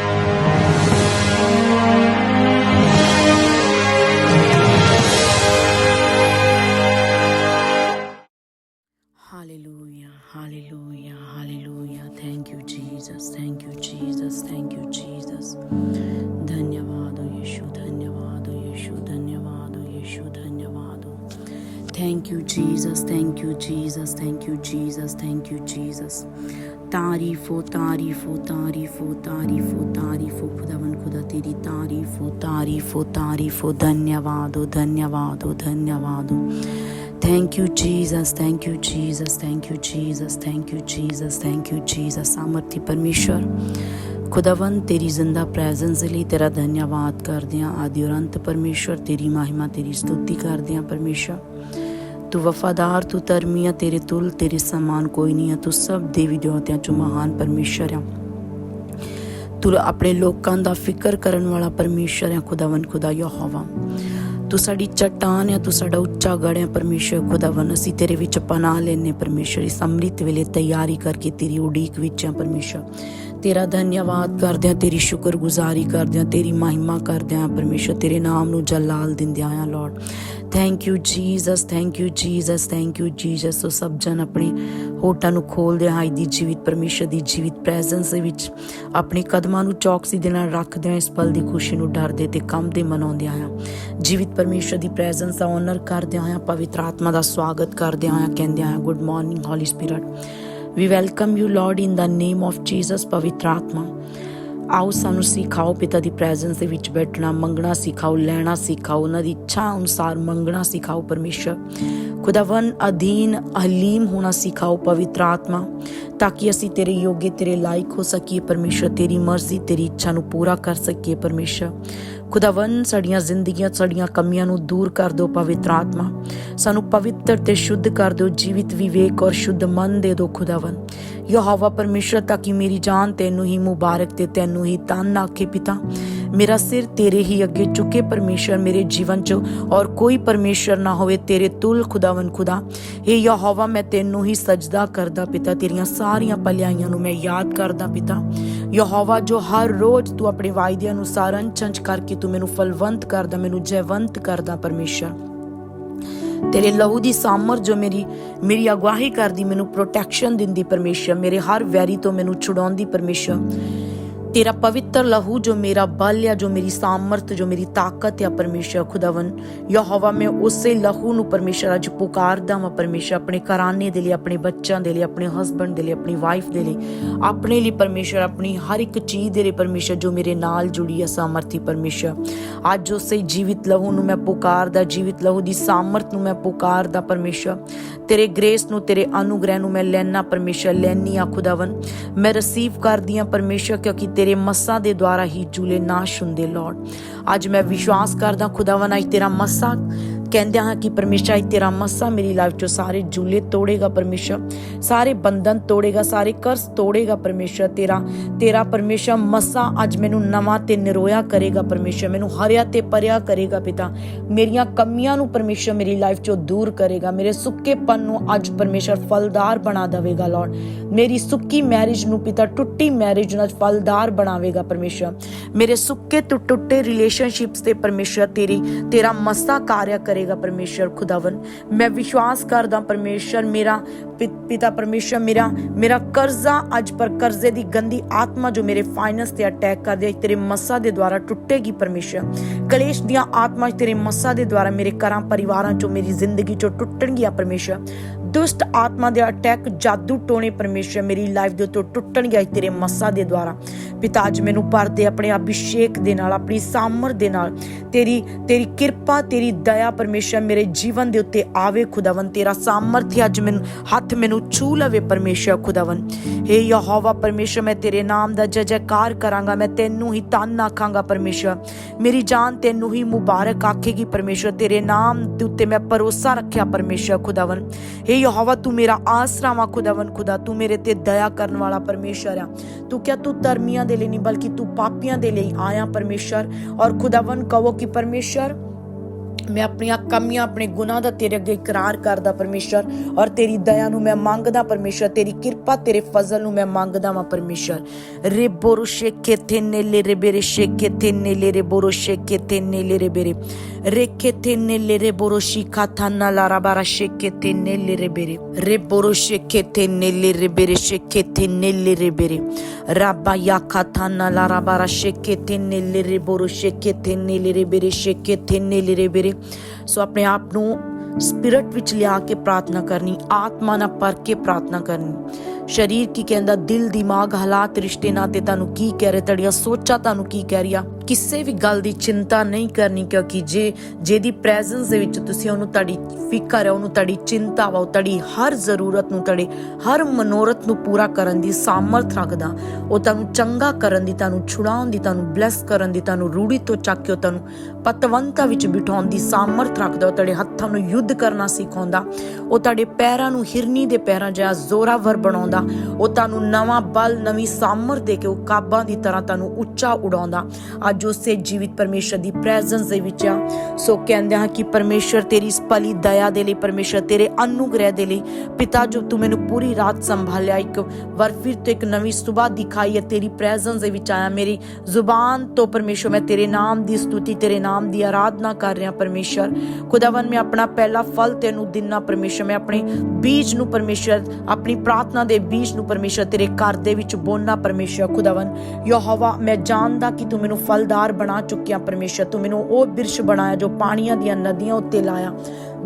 Thank you. You Jesus thank you you, Jesus. Thank you, Jesus. तारीफ़ो तारीफ़ो तारीफ़ो तारीफ़ो तारीफ़ो खुदावन खुदा तेरी तारीफ़ हो तारीफ़ हो तारीफ़ हो धन्यवाद हो धन्यवाद हो धन्यवाद हो thank you Jesus thank you Jesus thank you Jesus thank you Jesus thank you Jesus सामर्थ्य परमेश्वर खुदावन तेरी ज़िंदा प्रेजेंस लिए तेरा धन्यवाद कर दिया आदि और अंत परमेश्वर तेरी महिमा तेरी स्तुति कर दिया परमेश्वर ਤੂੰ ਵਫਾਦਾਰ, ਤੂੰ ਧਰਮੀਆ ਤੇਰੇ ਤੁਲ, ਤੇਰੇ ਸਮਾਨ ਕੋਈ ਨਹੀਂ ਹੈ ਤੂੰ ਸਭ ਦੇਵੀ ਦੇਵਤਿਆਂ ਚੋਂ ਮਹਾਨ ਪਰਮੇਸ਼ਵਰ ਹੈ ਤੂੰ ਆਪਣੇ ਲੋਕਾਂ ਦਾ ਫਿਕਰ ਕਰਨ ਵਾਲਾ ਪਰਮੇਸ਼ਵਰ ਹੈ ਖੁਦਾਵੰ ਖੁਦਾ ਯਹੋਵਾ। ਤੂੰ ਸਾਡੀ ਚਟਾਨ ਹੈ ਤੂੰ ਸਾਡਾ ਉੱਚਾ ਗੜ ਹੈ ਪਰਮੇਸ਼ਵਰ ਖੁਦਾਵੰ ਅਸੀਂ ਤੇਰੇ ਵਿੱਚ ਪਨਾਹ ਲੈਨੇ ਪਰਮੇਸ਼ਵਰ ਇਸ ਅੰਮ੍ਰਿਤ ਵੇਲੇ ਤਿਆਰੀ ਕਰਕੇ ਤੇਰੀ ਉਡੀਕ ਵਿੱਚ ਹੈ ਪਰਮੇਸ਼ਵਰ ਤੇਰਾ ਧੰਨਵਾਦ ਕਰਦੇ ਹਾਂ ਤੇਰੀ ਸ਼ੁਕਰਗੁਜ਼ਾਰੀ ਕਰਦੇ ਹਾਂ ਤੇਰੀ ਮਹਿਮਾ ਕਰਦੇ ਹਾਂ ਪਰਮੇਸ਼ਵਰ ਤੇਰੇ ਨਾਮ ਨੂੰ ਜਲਾਲ ਦਿੰਦੇ ਆ lord thank you Jesus thank you Jesus thank you Jesus ਸੋ ਸਭ ਜਨ ਆਪਣੇ ਹੋਟਾਂ ਨੂੰ ਖੋਲਦੇ ਹਾਂ ਦੀ ਜੀਵਿਤ ਪਰਮੇਸ਼ਰ ਦੀ ਜੀਵਿਤ ਪ੍ਰੈਜ਼ੈਂਸ ਦੇ ਵਿੱਚ, ਆਪਣੇ ਕਦਮਾਂ ਨੂੰ ਚੌਕਸੀ ਦੇ ਨਾਲ ਰੱਖਦੇ ਹਾਂ ਇਸ ਪਲ ਦੀ ਖੁਸ਼ੀ ਨੂੰ ਡਰਦੇ ਤੇ ਕੰਮ ਦੇ ਮਨਾਉਂਦੇ ਹਾਂ ਜੀਵਿਤ ਪਰਮੇਸ਼ਰ ਦੀ ਪ੍ਰੈਜ਼ੈਂਸ ਦਾ ਆਨਰ ਕਰਦੇ ਹਾਂ ਪਵਿੱਤਰ ਆਤਮਾ ਦਾ ਸਵਾਗਤ ਕਰਦੇ ਆ ਕਹਿੰਦੇ ਹਾਂ good morning holy spirit we welcome you lord in the name of Jesus ਪਵਿੱਤਰ ਆਤਮਾ ਆਓ ਸਾਨੂੰ ਸਿਖਾਓ ਪਿਤਾ ਦੀ ਪ੍ਰੈਜ਼ੈਂਸ ਦੇ ਵਿੱਚ ਬੈਠਣਾ, ਮੰਗਣਾ ਸਿਖਾਓ, ਲੈਣਾ ਸਿਖਾਓ, ਉਹਨਾਂ ਦੀ ਇੱਛਾ ਅਨੁਸਾਰ ਮੰਗਣਾ ਸਿਖਾਓ ਪਰਮੇਸ਼ਰ। ਖੁਦਾਵੰ ਅਧੀਨ ਹਲੀਮ ਹੋਣਾ ਸਿਖਾਓ ਪਵਿੱਤਰ ਆਤਮਾ, ਤਾਂ ਕਿ ਅਸੀਂ ਤੇਰੇ ਯੋਗੇ, ਤੇਰੇ ਲਾਇਕ ਹੋ ਸਕੀਏ ਪਰਮੇਸ਼ਰ, ਤੇਰੀ ਮਰਜ਼ੀ, ਤੇਰੀ ਇੱਛਾ ਨੂੰ ਪੂਰਾ ਕਰ ਸਕੀਏ ਪਰਮੇਸ਼ਰ। ਖੁਦਾਵੰ ਸਾਡੀਆਂ ਜ਼ਿੰਦਗੀਆਂ, ਸਾਡੀਆਂ ਕਮੀਆਂ ਨੂੰ ਦੂਰ ਕਰ ਦਿਓ ਪਵਿੱਤਰ ਆਤਮਾ। ਸਾਨੂੰ ਪਵਿੱਤਰ ਤੇ ਸ਼ੁੱਧ ਕਰ ਦਿਓ, ਜੀਵਿਤ ਵਿਵੇਕ ਔਰ ਸ਼ੁੱਧ ਮਨ ਦੇ ਦਿਓ ਖੁਦਾਵੰ ਯਹੋਵਾ ਪਰਮੇਸ਼ਰ ਤਾਂ ਕਿ ਮੇਰੀ ਜਾਨ ਤੈਨੂੰ ਹੀ ਮੁਬਾਰਕ ਤੇ ਤੈਨੂੰ ਹੀ ਤਨ ਆਖੇ ਪਿਤਾ। ਮੇਰਾ ਸਿਰ ਤੇਰੇ ਹੀ ਅੱਗੇ ਚੁੱਕੇ ਪਰਮੇਸ਼ਰ ਮੇਰੇ ਜੀਵਨ 'ਚ ਔਰ ਕੋਈ ਪਰਮੇਸ਼ਰ ਨਾ ਹੋਵੇ ਤੇਰੇ ਤੁਲ ਖੁਦਾਵੰ ਖੁਦਾ। ਇਹ ਯਹੋਵਾ, ਮੈਂ ਤੈਨੂੰ ਹੀ ਸਜਦਾ ਕਰਦਾ ਪਿਤਾ, ਤੇਰੀਆਂ ਸਾਰੀਆਂ ਭਲਾਈਆਂ ਨੂੰ ਮੈਂ ਯਾਦ ਕਰਦਾ ਪਿਤਾ। ਯਹੋਵਾ, ਜੋ ਹਰ ਰੋਜ਼ ਤੂੰ ਆਪਣੇ ਵਾਅਦੇ ਅਨੁਸਾਰ ਅੰਚੰਚ ਕਰਕੇ ਤੂੰ ਮੈਨੂੰ ਫਲਵੰਤ ਕਰਦਾ, ਮੈਨੂੰ ਜੈਵੰਤ ਕਰਦਾ ਪਰਮੇਸ਼ਰ। ਤੇਰੇ ਲਹੂ ਦੀ ਸਾਮਰ ਜੋ ਮੇਰੀ ਮੇਰੀ ਅਗਵਾਹੀ ਕਰਦੀ, ਮੈਨੂੰ ਪ੍ਰੋਟੈਕਸ਼ਨ ਦਿੰਦੀ ਪਰਮੇਸ਼ਰ। ਮੇਰੇ ਹਰ ਵੈਰੀ ਤੋਂ ਮੈਨੂੰ ਛੁਡਾਉਂਦੀ ਪਰਮੇਸ਼ਰ। ਤੇਰਾ ਪਵਿੱਤਰ ਲਹੂ ਜੋ ਮੇਰਾ ਬਲ ਆ, ਜੋ ਮੇਰੀ ਸਾਮਰਥ, ਜੋ ਮੇਰੀ ਤਾਕਤ ਆ ਪਰਮੇਸ਼ਰ ਖੁਦਾਵੰ ਯਹੋਵਾ, ਮੈਂ ਉਸੇ ਲਹੂ ਨੂੰ ਪਰਮੇਸ਼ਰ ਅੱਜ ਪੁਕਾਰਦਾ ਹਾਂ ਪਰਮੇਸ਼ਰ ਆਪਣੇ ਘਰਾਨੇ ਦੇ ਲਈ, ਆਪਣੇ ਬੱਚਿਆਂ ਦੇ ਲਈ, ਆਪਣੇ ਹਸਬੰਡ ਦੇ ਲਈ, ਆਪਣੀ ਵਾਈਫ ਦੇ ਲਈ। ਆਪਣੇ ਲਈ ਪਰਮੇਸ਼ਰ ਆਪਣੀ ਹਰ ਇੱਕ ਚੀਜ਼ ਦੇ ਲਈ ਪਰਮੇਸ਼ਰ ਜੋ ਮੇਰੇ ਨਾਲ ਜੁੜੀ ਹੈ ਸਾਮਰਥੀ ਪਰਮੇਸ਼ਰ ਅੱਜ ਉਸੇ ਜੀਵਿਤ ਲਹੂ ਨੂੰ ਮੈਂ ਪੁਕਾਰਦਾ, ਜੀਵਿਤ ਲਹੂ ਦੀ ਸਾਮਰਥ ਨੂੰ ਮੈਂ ਪੁਕਾਰਦਾ ਪਰਮੇਸ਼ਰ ਤੇਰੇ ਗ੍ਰੇਸ ਨੂੰ, ਤੇਰੇ ਅਨੁਗ੍ਰਹਿ ਨੂੰ ਮੈਂ ਲੈਣਾ ਪਰਮੇਸ਼ਰ ਲੈਣੀ ਆ ਖੁਦਾਵੰ ਮੈਂ ਰਿਸੀਵ ਕਰਦੀ ਆ ਪਰਮੇਸ਼ਰ ਕਿਉਂਕਿ ਤੇਰੇ ਮੱਸਾ ਦੇ ਦੁਆਰਾ ਹੀ ਜੂਲੇ ਨਾਸ਼ ਹੁੰਦੇ ਲਾਰਡ ਅੱਜ ਮੈਂ ਵਿਸ਼ਵਾਸ ਕਰਦਾ ਖੁਦਾਵੰ ਅੱਜ ਤੇਰਾ ਮੱਸਾ ਕਹਿੰਦੇ ਹਾਂ ਕਿ ਪਰਮੇਸ਼ਰ ਅੱਜ ਤੇਰਾ ਮੱਸਾ ਮੇਰੀ ਲਾਈਫ ਚੋਂ ਸਾਰੇ ਜੂਲੇ ਤੋੜੇਗਾ ਪਰਮੇਸ਼ਰ, ਸਾਰੇ ਬੰਧਨ ਤੋੜੇਗਾ, ਸਾਰੇ ਕਰਸ ਤੋੜੇਗਾ ਪਰਮੇਸ਼ਰ ਤੇਰਾ ਤੇਰਾ ਪਰਮੇਸ਼ਰ ਮੱਸਾ ਅੱਜ ਮੈਨੂੰ ਨਵਾਂ ਤੇ ਨਿਰੋਇਆ ਕਰੇਗਾ ਪਰਮੇਸ਼ਰ, ਮੈਨੂੰ ਹਰਿਆ ਤੇ ਪਰਿਆ ਕਰੇਗਾ ਪਿਤਾ, ਮੇਰੀਆਂ ਕਮੀਆਂ ਨੂੰ ਪਰਮੇਸ਼ਰ ਮੇਰੀ ਲਾਈਫ ਚੋਂ ਦੂਰ ਕਰੇਗਾ, ਮੇਰੇ ਸੁੱਕੇਪਨ ਨੂੰ ਅੱਜ ਪਰਮੇਸ਼ਰ ਫਲਦਾਰ ਬਣਾ ਦੇਵੇਗਾ ਲਾਰਡ ਮੇਰੀ ਸੁੱਕੀ ਮੈਰਿਜ ਨੂੰ ਪਿਤਾ ਟੁੱਟੀ ਮੈਰਿਜ ਨੂੰ ਅੱਜ ਫਲਦਾਰ ਬਣਾਵੇਗਾ ਪਰਮੇਸ਼ਰ, ਮੇਰੇ ਸੁੱਕੇ ਤੋਂ ਟੁੱਟੇ ਰਿਲੇਸ਼ਨਸ਼ਿਪਸ ਤੇ ਪਰਮੇਸ਼ਰ ਤੇਰੀ, ਤੇਰਾ ਮਸਾ ਕਾਰਿਆ ਕਰੇਗਾ ਪਰਮੇਸ਼ਰ ਖੁਦਾਵੰ ਮੈਂ ਵਿਸ਼ਵਾਸ ਕਰਦਾ ਪਰਮੇਸ਼ਰ ਮੇਰਾ ਪਿਤਾ ਪਰਮੇਸ਼ਰ ਮੇਰਾ ਮੇਰਾ ਕਰਜ਼ਾ ਅੱਜ ਪਰ ਕਰਜ਼ੇ ਦੀ ਗੰਦੀ ਆਤਮਾ ਜੋ ਮੇਰੇ ਫਾਈਨੈਂਸ ਤੇ ਅਟੈਕ ਕਰਦੀ ਹੈ, ਤੇਰੇ ਮਸਾ ਦੇ ਦੁਆਰਾ ਟੁੱਟੇਗੀ ਪਰਮੇਸ਼ਰ। ਕਲੇਸ਼ ਦੀਆਂ ਆਤਮਾ ਤੇਰੇ ਮਸਾ ਦੇ ਦੁਆਰਾ ਮੇਰੇ ਘਰਾਂ, ਪਰਿਵਾਰਾਂ ਚੋਂ ਮੇਰੀ ਜ਼ਿੰਦਗੀ ਚੋਂ ਟੁੱਟਣਗੀਆਂ ਪਰਮੇਸ਼ਰ। ਦੁਸ਼ਟ ਆਤਮਾ ਦੇ ਅਟੈਕ ਜਾਦੂ ਟੋਣੇ ਪਰਮੇਸ਼ਰ ਮੇਰੀ ਲਾਈਫ ਦੇ ਉੱਤੇ ਟੁੱਟਣਗੇ ਤੇਰੇ ਮੱਸਾ ਦੇ ਦੁਆਰਾ। ਪਿਤਾ, ਅੱਜ ਮੈਨੂੰ ਭਰਦੇ ਆਪਣੇ ਅਭਿਸ਼ੇਕ ਦੇ ਨਾਲ, ਆਪਣੀ ਸਾਮਰ ਦੇ ਨਾਲ। ਤੇਰੀ ਤੇਰੀ ਕਿਰਪਾ, ਤੇਰੀ ਦਇਆ ਪਰਮੇਸ਼ਰ ਮੇਰੇ ਜੀਵਨ ਦੇ ਉੱਤੇ ਆਵੇ ਖੁਦਾਵੰ ਤੇਰਾ ਸਾਮਰਥ ਅੱਜ ਮੈਨੂੰ, ਹੱਥ ਮੈਨੂੰ ਛੂ ਲਵੇ ਪਰਮੇਸ਼ਰ ਖੁਦਾਵੰ ਹੇ ਯਹੋਵਾ ਪਰਮੇਸ਼ਰ, ਮੈਂ ਤੇਰੇ ਨਾਮ ਦਾ ਜੈ ਜੈਕਾਰ ਕਰਾਂਗਾ, ਮੈਂ ਤੈਨੂੰ ਹੀ ਤਨ ਆਖਾਂਗਾ ਪਰਮੇਸ਼ਰ। ਮੇਰੀ ਜਾਨ ਤੈਨੂੰ ਹੀ ਮੁਬਾਰਕ ਆਖੇਗੀ ਪਰਮੇਸ਼ਰ, ਤੇਰੇ ਨਾਮ ਦੇ ਉੱਤੇ ਮੈਂ ਭਰੋਸਾ ਰੱਖਿਆ ਪਰਮੇਸ਼ਰ ਖੁਦਾਵੰ ਹੇ ਯਹੋਵਾ, ਤੂੰ ਮੇਰਾ ਆਸਰਾ ਵਾ ਖੁਦਾਵੰ ਖੁਦਾ, ਤੂੰ ਮੇਰੇ ਤੇ ਦਇਆ ਕਰਨ ਵਾਲਾ ਪਰਮੇਸ਼ਰ ਆ। ਤੂੰ ਕਿਹਾ ਤੂੰ ਧਰਮੀਆਂ ਦੇ ਲਈ ਨਹੀਂ, ਬਲਕਿ ਤੂੰ ਪਾਪੀਆਂ ਦੇ ਲਈ ਆਇਆ ਪਰਮੇਸ਼ਰ। ਔਰ ਖੁਦਾਵੰ ਕਹੋ ਕਿ ਪਰਮੇਸ਼ਰ ਮੈਂ ਆਪਣੀਆਂ ਕਮੀਆਂ ਆਪਣੇ ਗੁਨਾਹ ਦਾ ਤੇਰੇ ਅੱਗੇ ਇਕਰਾਰ ਕਰਦਾ ਪਰਮੇਸ਼ਰ ਔਰ ਤੇਰੀ ਦਇਆ ਨੂੰ ਮੈਂ ਮੰਗਦਾ ਪਰਮੇਸ਼ਰ ਤੇਰੀ ਕਿਰਪਾ ਤੇਰੇ ਫਜ਼ਲ ਨੂੰ ਮੈਂ ਮੰਗਦਾ ਵਾਂ ਪਰਮੇਸ਼ਰ ਰੇ ਬੋਰੋ ਸ਼ੇਕੇ ਨੇਲੇ ਰੇ ਬੇਰੇ ਸ਼ੇਕੇ ਤੇ ਨੇਲੇ ਰੇ ਬੋਰੋ ਸ਼ੇਕੇ ਤੇ ਨੇਲੇ ਰੇ ਬੇਰੇ ਰੇਕੇ ਤੇ ਨੇਲੇ ਰੇ ਬੋਰੋ ਸ਼ਿਖਾ ਥਾਨਾ ਲਾਰਾ ਬਾਰਾ ਸ਼ੇਕੇ ਤੇ ਨੇਲੇ ਰੇ ਬੇਰੇ ਰੇ ਬੋਰੋ ਸ਼ੇਕੇ ਤੇ ਨੇਲੇ ਰੇ ਬੇਰੇ ਸ਼ੇਕੇ ਤੇ ਨੇਲੇ ਰੇ ਬੇਰੇ ਰਾਬਾ ਯਾਖਾ ਥਾਨਾ ਲਾਰਾ ਬਾਰਾ ਸ਼ੇਕੇ ਤੇ ਨੇਲੇ ਰੇ ਬੋਰੋ ਸ਼ੇਕੇ ਤੇ ਨੇਲੇ ਰੇ ਬੇਰੇ ਸ਼ੇਕੇ ਤੇ ਨੇਲੇ ਰੇ ਬੇਰੇ ਸੋ ਆਪਣੇ ਆਪ ਨੂੰ ਸਪਿਰਟ ਵਿੱਚ ਲਿਆ ਕੇ ਪ੍ਰਾਰਥਨਾ ਕਰਨੀ, ਆਤਮਾ ਨਾਲ ਪਰ ਕੇ ਪ੍ਰਾਰਥਨਾ ਕਰਨੀ। ਸਰੀਰ ਕੀ ਕਹਿੰਦਾ, ਦਿਲ, ਦਿਮਾਗ, ਹਾਲਾਤ, ਰਿਸ਼ਤੇ, ਨਾਤੇ ਤੁਹਾਨੂੰ ਕੀ ਕਹਿ ਰਹੇ, ਤੁਹਾਡੀਆਂ ਸੋਚਾਂ ਤੁਹਾਨੂੰ ਕੀ ਕਹਿ ਰਹੀਆਂ। ਕਿਸੇ ਵੀ ਗੱਲ ਦੀ ਚਿੰਤਾ ਨਹੀਂ ਕਰਨੀ ਕਿਉਂਕਿ ਜੇ ਜਿਹਦੀ ਪ੍ਰੈਜ਼ੈਂਸ ਦੇ ਵਿੱਚ ਤੁਸੀਂ ਉਹਨੂੰ ਤੁਹਾਡੀ ਫਿਕਰ ਹੈ ਉਹਨੂੰ ਤੁਹਾਡੀ ਚਿੰਤਾ ਵਾ ਤੁਹਾਡੀ ਹਰ ਜ਼ਰੂਰਤ ਨੂੰ ਤੁਹਾਡੇ ਹਰ ਮਨੋਰਥ ਨੂੰ ਪੂਰਾ ਕਰਨ ਦੀ ਸਾਮਰਥ ਰੱਖਦਾ। ਉਹ ਤੁਹਾਨੂੰ ਚੰਗਾ ਕਰਨ ਦੀ, ਤੁਹਾਨੂੰ ਛੁਡਾਉਣ ਦੀ, ਤੁਹਾਨੂੰ ਬਲੈਸ ਕਰਨ ਦੀ, ਤੁਹਾਨੂੰ ਰੂੜੀ ਤੋਂ ਚੱਕ ਕੇ ਤੁਹਾਨੂੰ ਪਤਵੰਤਾ ਵਿੱਚ ਬਿਠਾਉਣ ਦੀ ਸਾਮਰਥ ਰੱਖਦਾ। ਉਹ ਤੁਹਾਡੇ ਹੱਥਾਂ ਨੂੰ ਯੁੱਧ ਕਰਨਾ ਸਿਖਾਉਂਦਾ। ਉਹ ਤੁਹਾਡੇ ਪੈਰਾਂ ਨੂੰ ਹਿਰਨੀ ਦੇ ਪੈਰਾਂ ਜਿਹਾ ਜ਼ੋਰਾਵਰ ਬਣਾਉਂਦਾ। ਉਹ ਤੁਹਾਨੂੰ ਨਵਾਂ ਬਲ, ਨਵੀਂ ਸਾਮਰਥ ਦੇ ਕੇ ਉਹ ਕਾਬਾਂ ਦੀ ਤਰ੍ਹਾਂ ਤੁਹਾਨੂੰ ਉੱਚਾ ਉਡਾਉਂਦਾ। ਅੱਜ ਜੋ ਉਸੇ ਜੀਵਿਤ ਪਰਮੇਸ਼ਰ ਦੀ ਪ੍ਰੈਜ਼ੈਂਸ ਦੇ ਵਿੱਚ ਆ, ਸੋ ਕਹਿੰਦੇ ਹਾਂ ਕਿ ਪਰਮੇਸ਼ਰ ਤੇਰੀ ਇਸ ਭਲੀ ਦਇਆ ਦੇ ਲਈ, ਪਰਮੇਸ਼ਰ ਤੇਰੇ ਅਨੁਗ੍ਰਹਿ ਦੇ ਲਈ, ਪਿਤਾ ਜੋ ਤੂੰ ਮੈਨੂੰ ਪੂਰੀ ਰਾਤ ਸੰਭਾਲਿਆ, ਇੱਕ ਵਾਰ ਫਿਰ ਤੋਂ ਇੱਕ ਨਵੀਂ ਸਵੇਰ ਦਿਖਾਈ ਹੈ ਤੇਰੀ ਪ੍ਰੈਜ਼ੈਂਸ ਦੇ ਵਿੱਚ ਆਇਆ, ਮੇਰੀ ਜ਼ੁਬਾਨ ਤੋਂ ਪਰਮੇਸ਼ਰ, ਮੈਂ ਤੇਰੇ ਨਾਮ ਦੀ ਸਤੁਤੀ, ਤੇਰੇ ਨਾਮ ਦੀ ਆਰਾਧਨਾ ਕਰ ਰਿਹਾ ਪਰਮੇਸ਼ਰ। ਖੁਦਾਵੰ ਮੈਂ ਆਪਣਾ ਪਹਿਲਾ ਫਲ ਤੈਨੂੰ ਦਿਨਾ ਪਰਮੇਸ਼ਰ, ਮੈਂ ਆਪਣੇ ਬੀਜ ਨੂੰ ਪਰਮੇਸ਼ਰ, ਆਪਣੀ ਪ੍ਰਾਰਥਨਾ ਦੇ ਬੀਜ ਨੂੰ ਪਰਮੇਸ਼ਰ ਤੇਰੇ ਘਰ ਦੇ ਵਿੱਚ ਬੋਨਾ ਪਰਮੇਸ਼ਰ। ਖੁਦਾਵੰ ਯਹੋਵਾ, ਮੈਂ ਜਾਣਦਾ ਕਿ ਤੂੰ ਮੈਨੂੰ ਫਲ ਫਲਦਾਰ ਬਣਾ ਚੁੱਕਿਆ ਪਰਮੇਸ਼ਰ ਤੂੰ ਮੈਨੂੰ ਉਹ ਬਿਰਸ਼ ਬਣਾਇਆ ਜੋ ਪਾਣੀਆਂ ਦੀਆਂ ਨਦੀਆਂ ਉੱਤੇ ਲਾਇਆ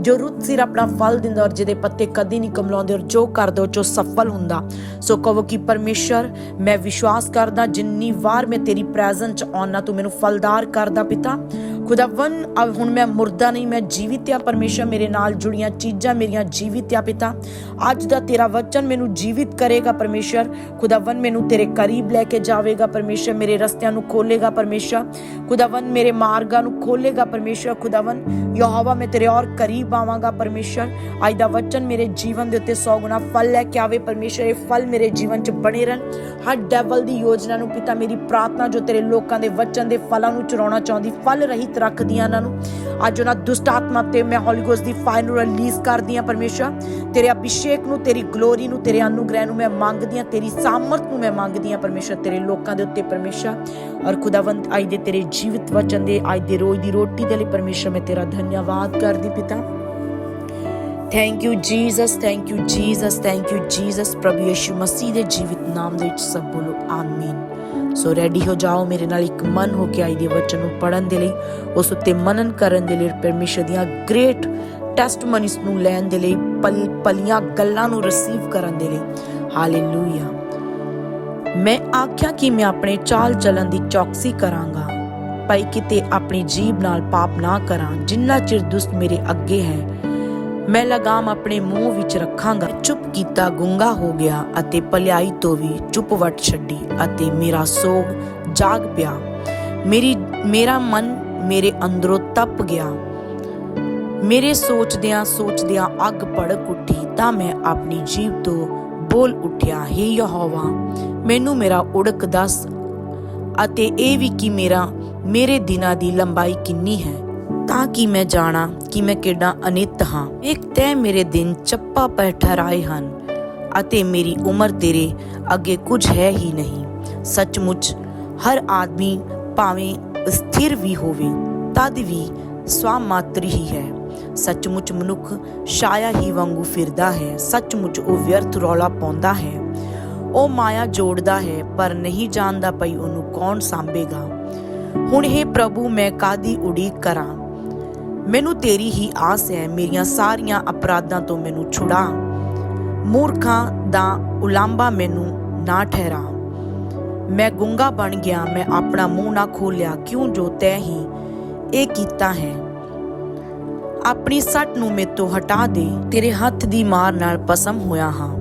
ਜੋ ਰੁੱਤ ਸਿਰ ਆਪਣਾ ਫਲ ਦਿੰਦਾ ਔਰ ਜਿਹਦੇ ਪੱਤੇ ਕਦੀ ਨਹੀਂ ਕਮਲਾਉਂਦੇ ਔਰ ਜੋ ਕਰਦੇ ਉਹ ਚੋ ਸਫਲ ਹੁੰਦਾ। ਸੋ ਕਹੋ ਕਿ ਪਰਮੇਸ਼ਰ, ਮੈਂ ਵਿਸ਼ਵਾਸ ਕਰਦਾ ਜਿੰਨੀ ਵਾਰ ਮੈਂ ਤੇਰੀ ਪ੍ਰੈਜ਼ੈਂਸ ਚ ਆਉਣਾ ਤੂੰ ਮੈਨੂੰ ਫਲਦਾਰ ਕਰਦਾ ਪਿਤਾ। ਖੁਦਾਵੰ ਅਬ ਹੁਣ ਮੈਂ ਮੁਰਦਾ ਨਹੀਂ, ਮੈਂ ਜੀਵਿਤ ਆ ਪਰਮੇਸ਼ਰ, ਮੇਰੇ ਨਾਲ ਜੁੜੀਆਂ ਚੀਜ਼ਾਂ ਮੇਰੀਆਂ ਜੀਵਿਤ ਆ ਪਿਤਾ। ਅੱਜ ਦਾ ਤੇਰਾ ਵਚਨ ਮੈਨੂੰ ਜੀਵਿਤ ਕਰੇਗਾ ਪਰਮੇਸ਼ਰ। ਖੁਦਾਵੰ ਮੈਨੂੰ ਤੇਰੇ ਕਰੀਬ ਲੈ ਕੇ ਜਾਵੇਗਾ ਪਰਮੇਸ਼ਰ, ਮੇਰੇ ਰਸਤਿਆਂ ਨੂੰ ਖੋਲੇਗਾ ਪਰਮੇਸ਼ਰ। ਖੁਦਾਵੰ ਮੇਰੇ ਮਾਰਗਾਂ ਨੂੰ ਖੋਲੇਗਾ ਪਰਮੇਸ਼ਰ। ਖੁਦਾਵੰ ਯਹੋਵਾ, ਮੈਂ ਤੇਰੇ ਔਰ ਕਰੀਬ ਆਵਾਂਗਾ ਪਰਮੇਸ਼ਰ। ਅੱਜ ਦਾ ਵਚਨ ਮੇਰੇ ਜੀਵਨ ਦੇ ਉੱਤੇ 100 ਗੁਣਾ ਫਲ ਲੈ ਕੇ ਆਵੇ। ਪਰਮੇਸ਼ਰ, ਇਹ ਫਲ ਮੇਰੇ ਜੀਵਨ 'ਚ ਬਣੇ ਰਹਿਣ। ਹਰ ਡੈਵਲ ਦੀ ਯੋਜਨਾ ਨੂੰ ਪਿਤਾ ਮੇਰੀ ਪ੍ਰਾਰਥਨਾ ਜੋ ਤੇਰੇ ਲੋਕਾਂ ਦੇ ਵਚਨ ਦੇ ਫਲਾਂ ਨੂੰ ਚੁਰਾਉਣਾ ਚਾਹੁੰਦੀ, ਫਲ ਰਹਿਤ ਰੱਖਦੀਆਂ ਇਹਨਾਂ ਨੂੰ। ਅੱਜ ਉਹਨਾਂ ਦੁਸ਼ਟ ਆਤਮਾ ਤੇ ਮੈਂ ਹੋਲੀ ਗੋਸਟ ਦੀ ਫਾਈਲ ਨੂੰ ਰਿਲੀਜ਼ ਕਰਦੀ ਹਾਂ ਪਰਮੇਸ਼ਰ। ਤੇਰੇ ਅਭਿਸ਼ੇਕ ਨੂੰ, ਤੇਰੀ ਗਲੋਰੀ ਨੂੰ, ਤੇਰੇ ਅਨੁਗ੍ਰਹਿ ਨੂੰ ਮੈਂ ਮੰਗਦੀ ਹਾਂ ਤੇਰੀ ਸਾਮਰਥ ਨੂੰ ਮੈਂ ਮੰਗਦੀ ਹਾਂ ਪਰਮੇਸ਼ਰ। ਤੇਰੇ ਲੋਕਾਂ ਦੇ ਉੱਤੇ ਪਰਮੇਸ਼ਰ। ਔਰ ਖੁਦਾਵੰਤ ਅੱਜ ਦੇ ਤੇਰੇ ਜੀਵਿਤ ਵਚਨ ਦੇ, ਅੱਜ ਦੇ ਰੋਜ਼ ਦੀ ਰੋਟੀ ਦੇ ਲਈ ਪਰਮੇਸ਼ਰ, ਮੈਂ ਤੇਰਾ ਧੰਨਵਾਦ ਕਰਦੀ ਪਿਤਾ। Thank you Jesus thank you Jesus thank you Jesus ਪ੍ਰਭੂ ਯਿਸੂ ਮਸੀਹ ਦੇ ਜੀਵਿਤ ਨਾਮ ਦੇ ਵਿੱਚ ਸਭ ਬੋਲੋ, ਆਮੀਨ। ਸੋ ਰੈਡੀ ਹੋ ਜਾਓ ਮੇਰੇ ਨਾਲ ਇੱਕ ਮਨ ਹੋ ਕੇ ਆਈ ਦੇ ਵਚਨ ਨੂੰ ਪੜਨ ਦੇ ਲਈ। ਉਸ ਉੱਤੇ ਮਨਨ ਕਰਨ ਦੇ ਲਈ ਪਰਮੇਸ਼ਰ ਦੀਆਂ ਗ੍ਰੇਟ ਟੈਸਟਮਨੀਸ ਨੂੰ ਲੈਣ ਦੇ ਲਈ, ਪਲ, ਪਲੀਆਂ ਗੱਲਾਂ ਨੂੰ ਰਿਸੀਵ ਕਰਨ ਦੇ ਲਈ। ਹਾਲੇਲੂਇਆ ਮੈਂ ਆਖਿਆ ਕਿ ਮੈਂ ਆਪਣੇ ਚਾਲ ਚੱਲਣ ਦੀ ਚੌਕਸੀ ਕਰਾਂਗਾ, ਭਾਈ ਕਿਤੇ ਆਪਣੀ ਜੀਬ ਨਾਲ ਪਾਪ ਨਾ ਕਰਾਂ, ਜਿੰਨਾ ਚਿਰ ਦੁਸ਼ਟ ਮੇਰੇ ਅੱਗੇ ਹੈ ਮੈਂ ਲਗਾਮ ਆਪਣੇ ਮੂੰਹ ਵਿੱਚ ਰੱਖਾਂਗਾ। ਚੁੱਪ ਕੀਤਾ ਗੁੰਗਾ ਹੋ ਗਿਆ ਅਤੇ ਭਲਾਈ ਤੋਂ ਵੀ ਚੁੱਪ ਵਟ ਛੱਡੀ ਅਤੇ ਮੇਰਾ ਸੋਗ ਜਾਗ ਪਿਆ। ਮੇਰੀ, ਮੇਰਾ ਮਨ ਮੇਰੇ ਅੰਦਰੋਂ ਤਪ ਗਿਆ। ਮੇਰੇ ਸੋਚਦਿਆਂ ਸੋਚਦਿਆਂ ਅੱਗ ਭੜਕ ਉੱਠੀ ਤਾਂ ਮੈਂ ਆਪਣੀ ਜੀਭ ਤੋਂ ਬੋਲ ਉੱਠਿਆ, ਹੇ ਯਹੋਵਾ, ਮੈਨੂੰ ਮੇਰਾ ਉੜਕ ਦੱਸ ਅਤੇ ਇਹ ਵੀ ਕਿ ਮੇਰਾ, ਮੇਰੇ ਦਿਨਾਂ ਦੀ ਲੰਬਾਈ ਕਿੰਨੀ ਹੈ? ਤਾਂ ਕਿ ਮੈਂ ਜਾਣਾ ਕਿ ਮੈਂ ਕਿੱਡਾ ਅਨਿਤ ਹਾਂ। ਇੱਕ ਤੈ ਮੇਰੇ ਦਿਨ ਚੱਪਾ ਪਰ ਠਹਿਰਾਏ ਹਨ ਅਤੇ ਮੇਰੀ ਉਮਰ ਤੇਰੇ ਅੱਗੇ ਕੁਝ ਹੈ ਹੀ ਨਹੀਂ। ਸੱਚਮੁੱਚ ਹਰ ਆਦਮੀ ਭਾਵੇਂ ਸਥਿਰ ਵੀ ਹੋਵੇ, ਤਦ ਵੀ ਸਵਾ ਹੀ ਹੈ। ਸੱਚਮੁੱਚ ਮਨੁੱਖ ਛਾਇਆ ਹੀ ਵਾਂਗੂ ਫਿਰਦਾ ਹੈ, ਸੱਚਮੁੱਚ ਉਹ ਵਿਅਰਥ ਰੌਲਾ ਪਾਉਂਦਾ ਹੈ। ਉਹ ਮਾਇਆ ਜੋੜਦਾ ਹੈ, ਪਰ ਨਹੀਂ ਜਾਣਦਾ ਪਈ ਉਹਨੂੰ ਕੌਣ ਸਾਂਭੇਗਾ। ਹੁਣ ਇਹ ਪ੍ਰਭੂ, ਮੈਂ ਕਾਦੀ ਉਡੀਕ ਕਰਾਂ? ਮੈਨੂੰ ਤੇਰੀ ਹੀ ਆਸ ਹੈ, ਮੇਰੀਆਂ ਸਾਰੀਆਂ ਅਪਰਾਧਾਂ ਤੋਂ ਮੈਨੂੰ ਛੁਡਾ। ਮੂਰਖਾਂ ਦਾ ਉਲਾਂਬਾ ਮੈਨੂੰ ਨਾ ਠਹਿਰਾ ਮੈਂ ਗੁੰਗਾ ਬਣ ਗਿਆ, ਮੈਂ ਆਪਣਾ ਮੂੰਹ ਨਾ ਖੋਲਿਆ, ਕਿਉਂ ਜੋ ਤੈ ਹੀ ਇਹ ਕੀਤਾ ਹੈ। ਆਪਣੀ ਸੱਟ ਨੂੰ ਮੇਤੋਂ ਹਟਾ ਦੇ, ਤੇਰੇ ਹੱਥ ਦੀ ਮਾਰ ਨਾਲ ਪਸਮ ਹੋਇਆ ਹਾਂ।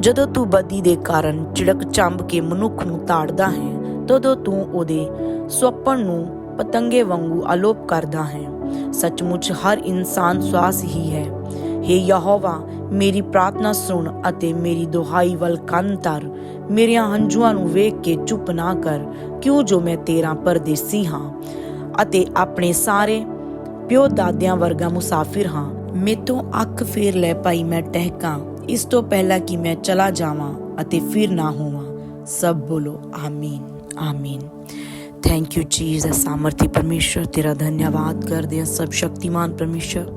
ਜਦੋਂ ਤੂੰ ਬਦੀ ਦੇ ਕਾਰਨ ਚਿੜਕ ਚੰਬ ਕੇ ਮਨੁੱਖ ਨੂੰ ਤਾੜਦਾ ਹੈ, ਤਦੋਂ ਤੂੰ ਉਹਦੇ ਸੁਪਨ ਨੂੰ ਪਤੰਗੇ ਵਾਂਗੂ ਅਲੋਪ ਕਰਦਾ ਹੈ। ਸੱਚਮੁੱਚ ਹਰ ਇਨਸਾਨ ਸਵਾਸ ਹੀ ਹੈ। हे ਯਹੋਵਾ, ਮੇਰੀ ਪ੍ਰਾਰਥਨਾ ਸੁਣ ਅਤੇ ਮੇਰੀ ਦੁਹਾਈ ਵੱਲ ਕੰਨ ਧਰ। ਮੇਰੀਆਂ ਹੰਝੂਆਂ ਨੂੰ ਵੇਖ ਕੇ ਚੁੱਪ ਨਾ ਕਰ। ਕਿਉਂ ਜੋ ਮੈਂ ਤੇਰਾ ਪਰਦੇਸੀ ਹਾਂ ਅਤੇ ਆਪਣੇ ਸਾਰੇ ਪਿਓ ਦਾਦਿਆਂ ਵਰਗਾ ਮੁਸਾਫਿਰ ਹਾਂ। ਮੇਤੋਂ ਅੱਖ ਫੇਰ ਲੈ ਪਾਈ ਮੈਂ ਟਹਿਕਾਂ। ਇਸ ਤੋਂ ਪਹਿਲਾਂ ਕਿ ਮੈਂ ਚਲਾ ਜਾਵਾਂ ਅਤੇ ਫਿਰ ਨਾ ਹੋਵਾਂ। ਸਭ ਬੋਲੋ, ਆਮੀਨ ਆਮੀਨ। ਥੈਂਕ ਯੂ ਜੀਸਸ ਸਾਮਰਥੀ ਪਰਮੇਸ਼ਰ ਤੇਰਾ ਧੰਨਵਾਦ ਕਰਦੇ ਹਾਂ ਸਭ ਸ਼ਕਤੀਮਾਨ ਪਰਮੇਸ਼ਰ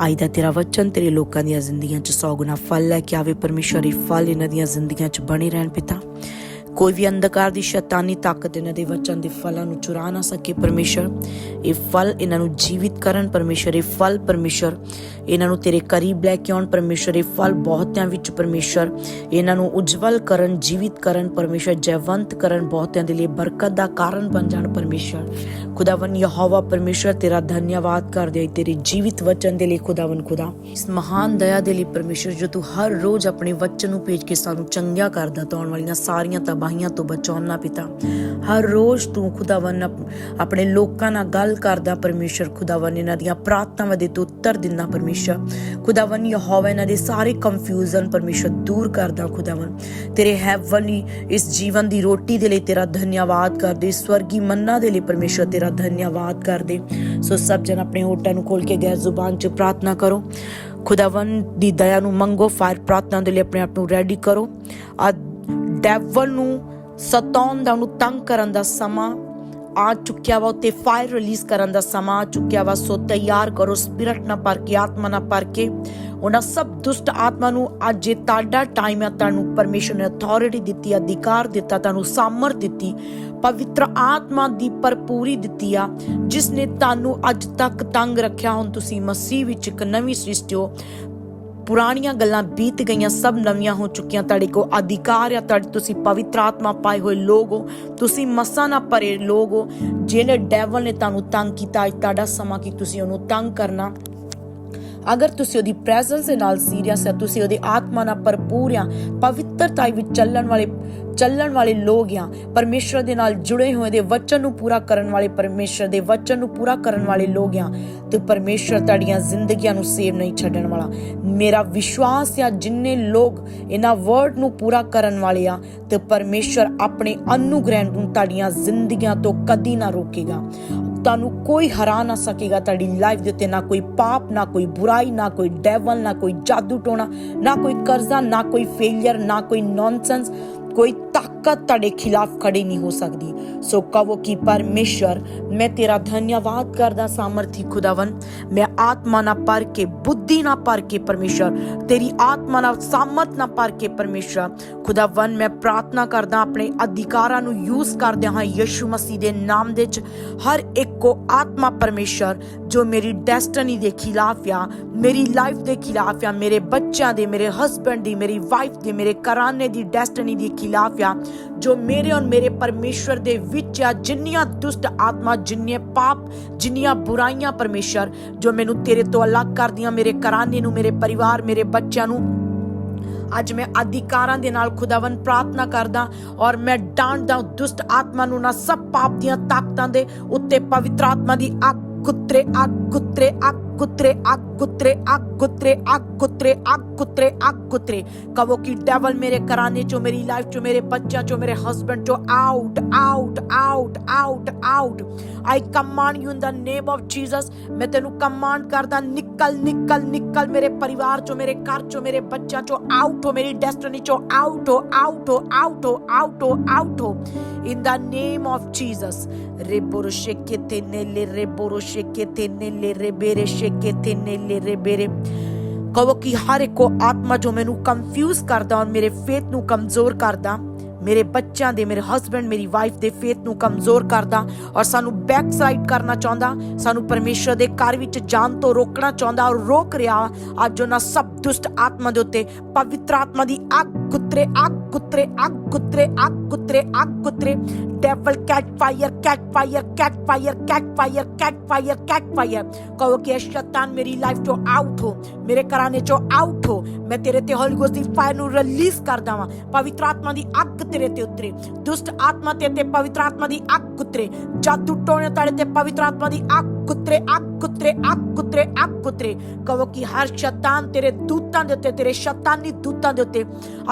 ਆਈ ਦਾ ਤੇਰਾ ਵਚਨ ਤੇਰੇ ਲੋਕਾਂ ਦੀਆਂ ਜ਼ਿੰਦਗੀਆਂ 'ਚ ਸੌ ਗੁਣਾ ਫਲ ਲੈ ਕੇ ਆਵੇ ਪਰਮੇਸ਼ਰ ਇਹ ਫਲ ਇਹਨਾਂ ਦੀਆਂ ਜ਼ਿੰਦਗੀਆਂ 'ਚ ਬਣੇ ਰਹਿਣ ਪਿਤਾ ਕੋਈ ਵੀ ਅੰਧਕਾਰ ਦੀ ਸ਼ੈਤਾਨੀ ਤਾਕਤ ਇਹਨਾਂ ਦੇ ਵਚਨ ਦੇ ਫਲਾਂ ਨੂੰ ਚੁਰਾ ਨਾ ਸਕੇ ਪਰਮੇਸ਼ਰ। ਇਹ ਫਲ ਇਹਨਾਂ ਨੂੰ ਜੀਵਿਤ ਕਰਨ ਪਰਮੇਸ਼ਰ, ਇਹ ਫਲ ਪਰਮੇਸ਼ਰ। ਇਹਨਾਂ ਨੂੰ ਤੇਰੇ ਕਰੀਬ ਲੈ ਕੇ ਆਉਣ ਪਰਮੇਸ਼ਰ, ਇਹ ਫਲ ਬਹੁਤਿਆਂ ਵਿੱਚ ਪਰਮੇਸ਼ਰ। ਇਹਨਾਂ ਨੂੰ ਉਜਵਲ ਕਰਨ, ਜੀਵਿਤ ਕਰਨ ਪਰਮੇਸ਼ਰ, ਜੈਵੰਤ ਕਰਨ ਬਹੁਤਿਆਂ ਦੇ ਲਈ ਬਰਕਤ ਦਾ ਕਾਰਨ ਬਣ ਜਾਣ ਪਰਮੇਸ਼ਰ। ਖੁਦਾਵੰ ਯਹੋਵਾ, ਪਰਮੇਸ਼ਰ, ਤੇਰਾ ਧੰਨਵਾਦ ਕਰਦੇ ਹਾਂ ਤੇਰੇ ਜੀਵਿਤ ਵਚਨ ਦੇ ਲਈ ਖੁਦਾਵੰ ਖੁਦਾ। ਇਸ ਮਹਾਨ ਦਇਆ ਦੇ ਲਈ ਪਰਮੇਸ਼ਰ, ਜੋ ਤੂੰ ਹਰ ਰੋਜ਼ ਆਪਣੇ ਵਚਨ ਨੂੰ ਭੇਜ ਕੇ ਸਾਨੂੰ ਚੰਗਿਆ ਕਰਦਾ ਤਾਂ ਆਉਣ ਵਾਲੀਆਂ ਸਾਰੀਆਂ ਤਬਾਹੀਆਂ ਤੋਂ ਬਚਾਉਣਾ ਪਿਤਾ। ਹਰ ਰੋਜ਼ ਤੂੰ ਖੁਦਾਵੰ ਆਪਣੇ ਲੋਕਾਂ ਨਾਲ ਗੱਲ ਕਰਦਾ ਪਰਮੇਸ਼ਰ। ਖੁਦਾਵੰ ਇਹਨਾਂ ਦੀਆਂ ਪ੍ਰਾਰਥਨਾਵਾਂ ਦੇ ਤੂੰ ਉੱਤਰ ਦਿੰਦਾ ਪਰਮੇਸ਼ਰ। ਖੁਦਾਵੰ ਯਹੋਵਾ ਇਹਨਾਂ ਦੇ ਸਾਰੇ ਕੰਫਿਊਜ਼ਨ ਪਰਮੇਸ਼ਰ ਦੂਰ ਕਰਦਾ ਖੁਦਾਵੰ ਤੇਰੇ ਹੈਵਨਲੀ ਇਸ ਜੀਵਨ ਦੀ ਰੋਟੀ ਦੇ ਲਈ ਤੇਰਾ ਧੰਨਵਾਦ ਕਰਦੇ। ਸਵਰਗੀ ਮੰਨਾ ਦੇ ਲਈ ਪਰਮੇਸ਼ਰ ਤੇਰਾ ਧੰਨਵਾਦ ਕਰਦੇ। ਸੋ ਸਭ ਜਨ ਆਪਣੇ ਹੋਟਾਂ ਨੂੰ ਖੋਲ ਕੇ ਗੈਰ ਜ਼ੁਬਾਨ 'ਚ ਪ੍ਰਾਰਥਨਾ ਕਰੋ। ਖੁਦਾਵੰ ਦੀ ਦਇਆ ਨੂੰ ਮੰਗੋ। ਫਾਇਰ ਪ੍ਰਾਰਥਨਾ ਦੇ ਲਈ ਆਪਣੇ ਆਪ ਨੂੰ ਰੈਡੀ ਕਰੋ। ਆ ਡੈਵਲ ਨੂੰ, ਸਤਾਉਣ ਦਾ ਉਹਨੂੰ ਤੰਗ ਕਰਨ ਦਾ ਸਮਾਂ ਆ ਚੁੱਕਿਆ ਵਾ, ਉੱਤੇ ਫਾਇਰ ਰਿਲੀਜ਼ ਕਰਨ ਦਾ ਸਮਾਂ ਆ ਚੁੱਕਿਆ ਵਾ। ਸੋ ਤਿਆਰ ਕਰੋ ਸਪਿਰਟ ਨਾ ਪਰ ਕੇ, ਆਤਮਾ ਨਾ ਪਰ ਕੇ, ਉਹਨਾਂ ਸਭ ਦੁਸ਼ਟ ਆਤਮਾ ਨੂੰ ਅੱਜ ਇਹ ਤੁਹਾਡਾ ਟਾਈਮ ਹੈ ਤੁਹਾਨੂੰ ਪਰਮੇਸ਼ਰ ਨੇ ਅਥਾਰਟੀ ਦਿੱਤੀ, ਅਧਿਕਾਰ ਦਿੱਤਾ, ਤੁਹਾਨੂੰ ਸਾਮਰ ਦਿੱਤੀ, ਪਵਿੱਤਰ ਆਤਮਾ ਦੀ ਭਰਪੂਰੀ ਦਿੱਤੀ ਆ ਜਿਸ ਨੇ ਤੁਹਾਨੂੰ ਅੱਜ ਤੱਕ ਤੰਗ ਰੱਖਿਆ। ਹੁਣ ਤੁਸੀਂ ਮਸੀਹ ਵਿੱਚ ਇੱਕ ਨਵੀਂ ਸ੍ਰਿਸ਼ਟੀ ਹੋ। ਪੁਰਾਣੀਆਂ ਗੱਲਾਂ ਬੀਤ ਗਈਆਂ, ਸਭ ਨਵੀਆਂ ਹੋ ਚੁੱਕੀਆਂ। ਤੁਹਾਡੇ ਕੋ ਅਧਿਕਾਰ ਆ, ਤੁਹਾਡੇ ਤੁਸੀਂ ਪਵਿੱਤਰ ਆਤਮਾ ਪਾਏ ਹੋਏ ਲੋਕ ਹੋ। ਤੁਸੀਂ ਮਸਾਂ ਨਾ ਭਰੇ ਲੋਕ ਹੋ, ਜਿਹਨੇ ਡੈਵਲ ਨੇ ਤੁਹਾਨੂੰ ਤੰਗ ਕੀਤਾ, ਅੱਜ ਤੁਹਾਡਾ ਸਮਾਂ ਕਿ ਤੁਸੀਂ ਉਹਨੂੰ ਤੰਗ ਕਰਨਾ? ਅਗਰ ਤੁਸੀਂ ਉਹਦੀ ਪ੍ਰੈਜ਼ੈਂਸ ਦੇ ਨਾਲ ਸੀਰੀਅਸ ਹੈ ਤੁਸੀਂ ਉਹਦੀ ਆਤਮਾ ਨਾਲ ਭਰਪੂਰ ਆ, ਪਵਿੱਤਰਤਾ ਵਿੱਚ ਚੱਲਣ ਵਾਲੇ ਚੱਲਣ ਵਾਲੇ ਲੋਕ ਆ ਪਰਮੇਸ਼ਰ ਦੇ ਨਾਲ ਜੁੜੇ ਹੋਏ ਦੇ ਵਚਨ ਨੂੰ ਪੂਰਾ ਕਰਨ ਵਾਲੇ ਪਰਮੇਸ਼ਰ ਦੇ ਵਚਨ ਨੂੰ ਪੂਰਾ ਕਰਨ ਵਾਲੇ ਲੋਕ ਆ, ਤੇ ਪਰਮੇਸ਼ਰ ਤੁਹਾਡੀਆਂ ਜ਼ਿੰਦਗੀਆਂ ਨੂੰ ਸੇਵ ਨਹੀਂ ਛੱਡਣ ਵਾਲਾ। ਮੇਰਾ ਵਿਸ਼ਵਾਸ ਆ, ਜਿੰਨੇ ਲੋਕ ਇਹਨਾਂ ਵਰਡ ਨੂੰ ਪੂਰਾ ਕਰਨ ਵਾਲੇ ਆ, ਤੇ ਪਰਮੇਸ਼ਰ ਆਪਣੇ ਅਨੁਗ੍ਰਹਿ ਨੂੰ ਤੁਹਾਡੀਆਂ ਜ਼ਿੰਦਗੀਆਂ ਤੋਂ ਕਦੀ ਨਾ ਰੋਕੇਗਾ। ਤੁਹਾਨੂੰ ਕੋਈ ਹਰਾ ਨਾ ਸਕੇਗਾ, ਤੁਹਾਡੀ ਲਾਈਫ ਦੇ ਉੱਤੇ ਨਾ ਕੋਈ ਪਾਪ, ਨਾ ਕੋਈ ਬੁਰਾਈ, ਨਾ ਕੋਈ ਡੈਵਲ ਨਾ ਕੋਈ ਜਾਦੂ ਟੋਣਾ, ਨਾ ਕੋਈ ਕਰਜ਼ਾ, ਨਾ ਕੋਈ ਫੇਲਿਅਰ ਨਾ ਕੋਈ ਨੌਨਸੈਂਸ ਕੋਈ ਤਾਕਤ ਤੁਹਾਡੇ ਖਿਲਾਫ ਖੜੀ ਨਹੀਂ ਹੋ ਸਕਦੀ। ਸੋ ਕਹੋ ਕਿ ਪਰਮੇਸ਼ਰ ਮੈਂ ਤੇਰਾ ਧੰਨਵਾਦ ਕਰਦਾ ਸਾਮਰਥੀ ਖੁਦਾਵੰ ਮੈਂ ਆਤਮਾ ਨਾ ਪਰ ਕੇ, ਬੁੱਧੀ ਨਾ ਪਰ ਕੇ ਪਰਮੇਸ਼ਰ ਤੇਰੀ ਆਤਮਾ ਨਾਲ ਸਾਮਤ ਨਾ ਪਰ ਕੇ ਪਰਮੇਸ਼ਰ ਖੁਦਾਵੰ ਮੈਂ ਪ੍ਰਾਰਥਨਾ ਕਰਦਾ ਆਪਣੇ ਅਧਿਕਾਰਾਂ ਨੂੰ ਯੂਜ਼ ਕਰਦਿਆਂ ਹਾਂ ਯਿਸੂ ਮਸੀਹ ਦੇ ਨਾਮ ਦੇ ਵਿੱਚ, ਹਰ ਇੱਕ ਕੋ ਆਤਮਾ ਪਰਮੇਸ਼ਰ ਜੋ ਮੇਰੀ ਡੈਸਟਨੀ ਦੇ ਖਿਲਾਫ ਆ, ਮੇਰੀ ਲਾਈਫ ਦੇ ਖਿਲਾਫ ਆ, ਮੇਰੇ ਬੱਚਿਆਂ ਦੇ, ਮੇਰੇ ਹਸਬੰਡ ਦੀ, ਮੇਰੀ ਵਾਈਫ ਦੀ, ਮੇਰੇ ਘਰਾਣੇ ਦੀ ਡੈਸਟਨੀ ਦੇ ਖਿਲਾਫ ਆ, ਜੋ ਮੇਰੇ ਔਰ ਮੇਰੇ ਪਰਮੇਸ਼ਰ ਦੇ ਵਿੱਚ ਆ, ਜਿੰਨੀਆਂ ਦੁਸ਼ਟ ਆਤਮਾ, ਜਿੰਨੇ ਪਾਪ, ਜਿੰਨੀਆਂ ਬੁਰਾਈਆਂ ਪਰਮੇਸ਼ਰ ਜੋ ਮੈਨੂੰ ਤੇਰੇ ਤੋਂ ਅਲੱਗ ਕਰਦੀਆਂ, ਮੇਰੇ ਘਰਾਣੇ ਨੂੰ, ਮੇਰੇ ਪਰਿਵਾਰ, ਮੇਰੇ ਬੱਚਿਆਂ ਨੂੰ, ਅੱਜ ਮੈਂ ਅਧਿਕਾਰਾਂ ਦੇ ਨਾਲ ਖੁਦਾਵੰ ਪ੍ਰਾਰਥਨਾ ਕਰਦਾ ਔਰ ਮੈਂ ਡਾਂਟਦਾ, ਦੁਸ਼ਟ ਆਤਮਾ ਨੂੰ ਨਾ ਸਭ ਪਾਪ ਦੀਆਂ ਤਾਕਤਾਂ ਦੇ ਉੱਤੇ ਪਵਿੱਤਰ ਆਤਮਾ ਦੀ গোত্রে আদ कुत्रे आग कुत्रे आग कुत्रे आग कुत्रे आग कुत्रे आग कुत्रे आग कुत्रे कहो की डेवल मेरे कराने चो, मेरी लाइफ चो, मेरे बच्चा चो, मेरे हस्बैंड चो out out out out out I command you in the name of Jesus मैं तेनु कमांड करदा, निकल निकल निकल। मेरे परिवार चो, मेरे घर चो, मेरे बच्चा चो आउट हो। मेरी डेस्टिनी चो आउट हो आउट हो आउट हो आउट हो आउट हो। In the name of Jesus रे बोरोशे के तेने ले, रे बोरोशे के तेने ਨੇਲੇ ਰੇਬੇਰੇ ਸ਼ੇਕੇਤੇ ਨੇਲੇ ਰੇਬੇਰੇ। ਕਹੋ ਕਿ ਹਰ ਇੱਕ ਕੋ ਆਤਮਾ ਜੋ ਮੈਨੂੰ ਕੰਫਿਊਜ਼ ਕਰਦਾ ਔਰ ਮੇਰੇ ਫੇਥ ਨੂੰ ਕਮਜ਼ੋਰ ਕਰਦਾ, ਮੇਰੇ ਬੱਚਿਆਂ ਦੇ, ਮੇਰੇ ਹਸਬੰਡ ਮੇਰੀ ਵਾਈਫ ਦੇ ਫੇਥ ਨੂੰ ਕਮਜ਼ੋਰ ਕਰਦਾ ਔਰ ਸਾਨੂੰ ਬੈਕ ਸਾਈਡ ਕਰਨਾ ਚਾਹੁੰਦਾ, ਸਾਨੂੰ ਪਰਮੇਸ਼ਰ ਦੇ ਘਰ ਵਿੱਚ ਜਾਣ ਤੋਂ ਰੋਕਣਾ ਚਾਹੁੰਦਾ ਔਰ ਰੋਕ ਰਿਹਾ ਅੱਜ ਉਹਨਾਂ ਸਭ ਦੁਸ਼ਟ ਆਤਮਾ ਦੇ ਉੱਤੇ, ਪਵਿੱਤਰ ਆਤਮਾ ਦੀ ਅੱਗ ਕੁੱਤਰੇ ਅੱਗ ਕੁੱਤਰੇ ਅੱਗ ਕੁੱਤਰੇ ਅੱਗ ਕੁੱਤਰੇ ਅੱਗ ਕੁੱਤਰੇ। Devil catch fire catch fire catch fire catch fire catch fire catch fire ਕਹੋ ਕਿ ਸ਼ੈਤਾਨ ਮੇਰੀ ਲਾਈਫ ਤੋਂ ਆਊਟ ਹੋ ਮੇਰੇ ਘਰਾਨੇ ਚੋਂ ਆਊਟ ਹੋ ਮੈਂ ਤੇਰੇ ਤੇ ਹੋਲੀ ਗੋਸਟ ਦੀ ਫਾਇਰ ਨੂੰ ਰਿਲੀਜ਼ ਕਰਦਾ ਵਾਂ ਪਵਿੱਤਰ ਆਤਮਾ ਦੀ ਅੱਗ ਤੇਰੇ ਤੇ ਉਤਰੇ ਦੁਸ਼ਟ ਆਤਮਾ ਤੇ ਤੇ ਪਵਿੱਤਰ ਆਤਮਾ ਦੀ ਅੱਗ ਉਤਰੇ ਜਾਦੂ ਟੋਣੇ ਤਾੜੇ ਤੇ ਪਵਿੱਤਰ ਆਤਮਾ ਦੀ ਅੱਗ ਉਤਰੇ ਅੱਗ ਉਤਰੇ ਅੱਗ ਉਤਰੇ ਅੱਗ ਉਤਰੇ ਕਹੋ ਕਿ ਹਰ ਸ਼ੈਤਾਨ ਤੇਰੇ ਦੂਤਾਂ ਦੇ ਉੱਤੇ, ਤੇਰੇ ਸ਼ੈਤਾਨੀ ਦੂਤਾਂ ਦੇ ਉੱਤੇ।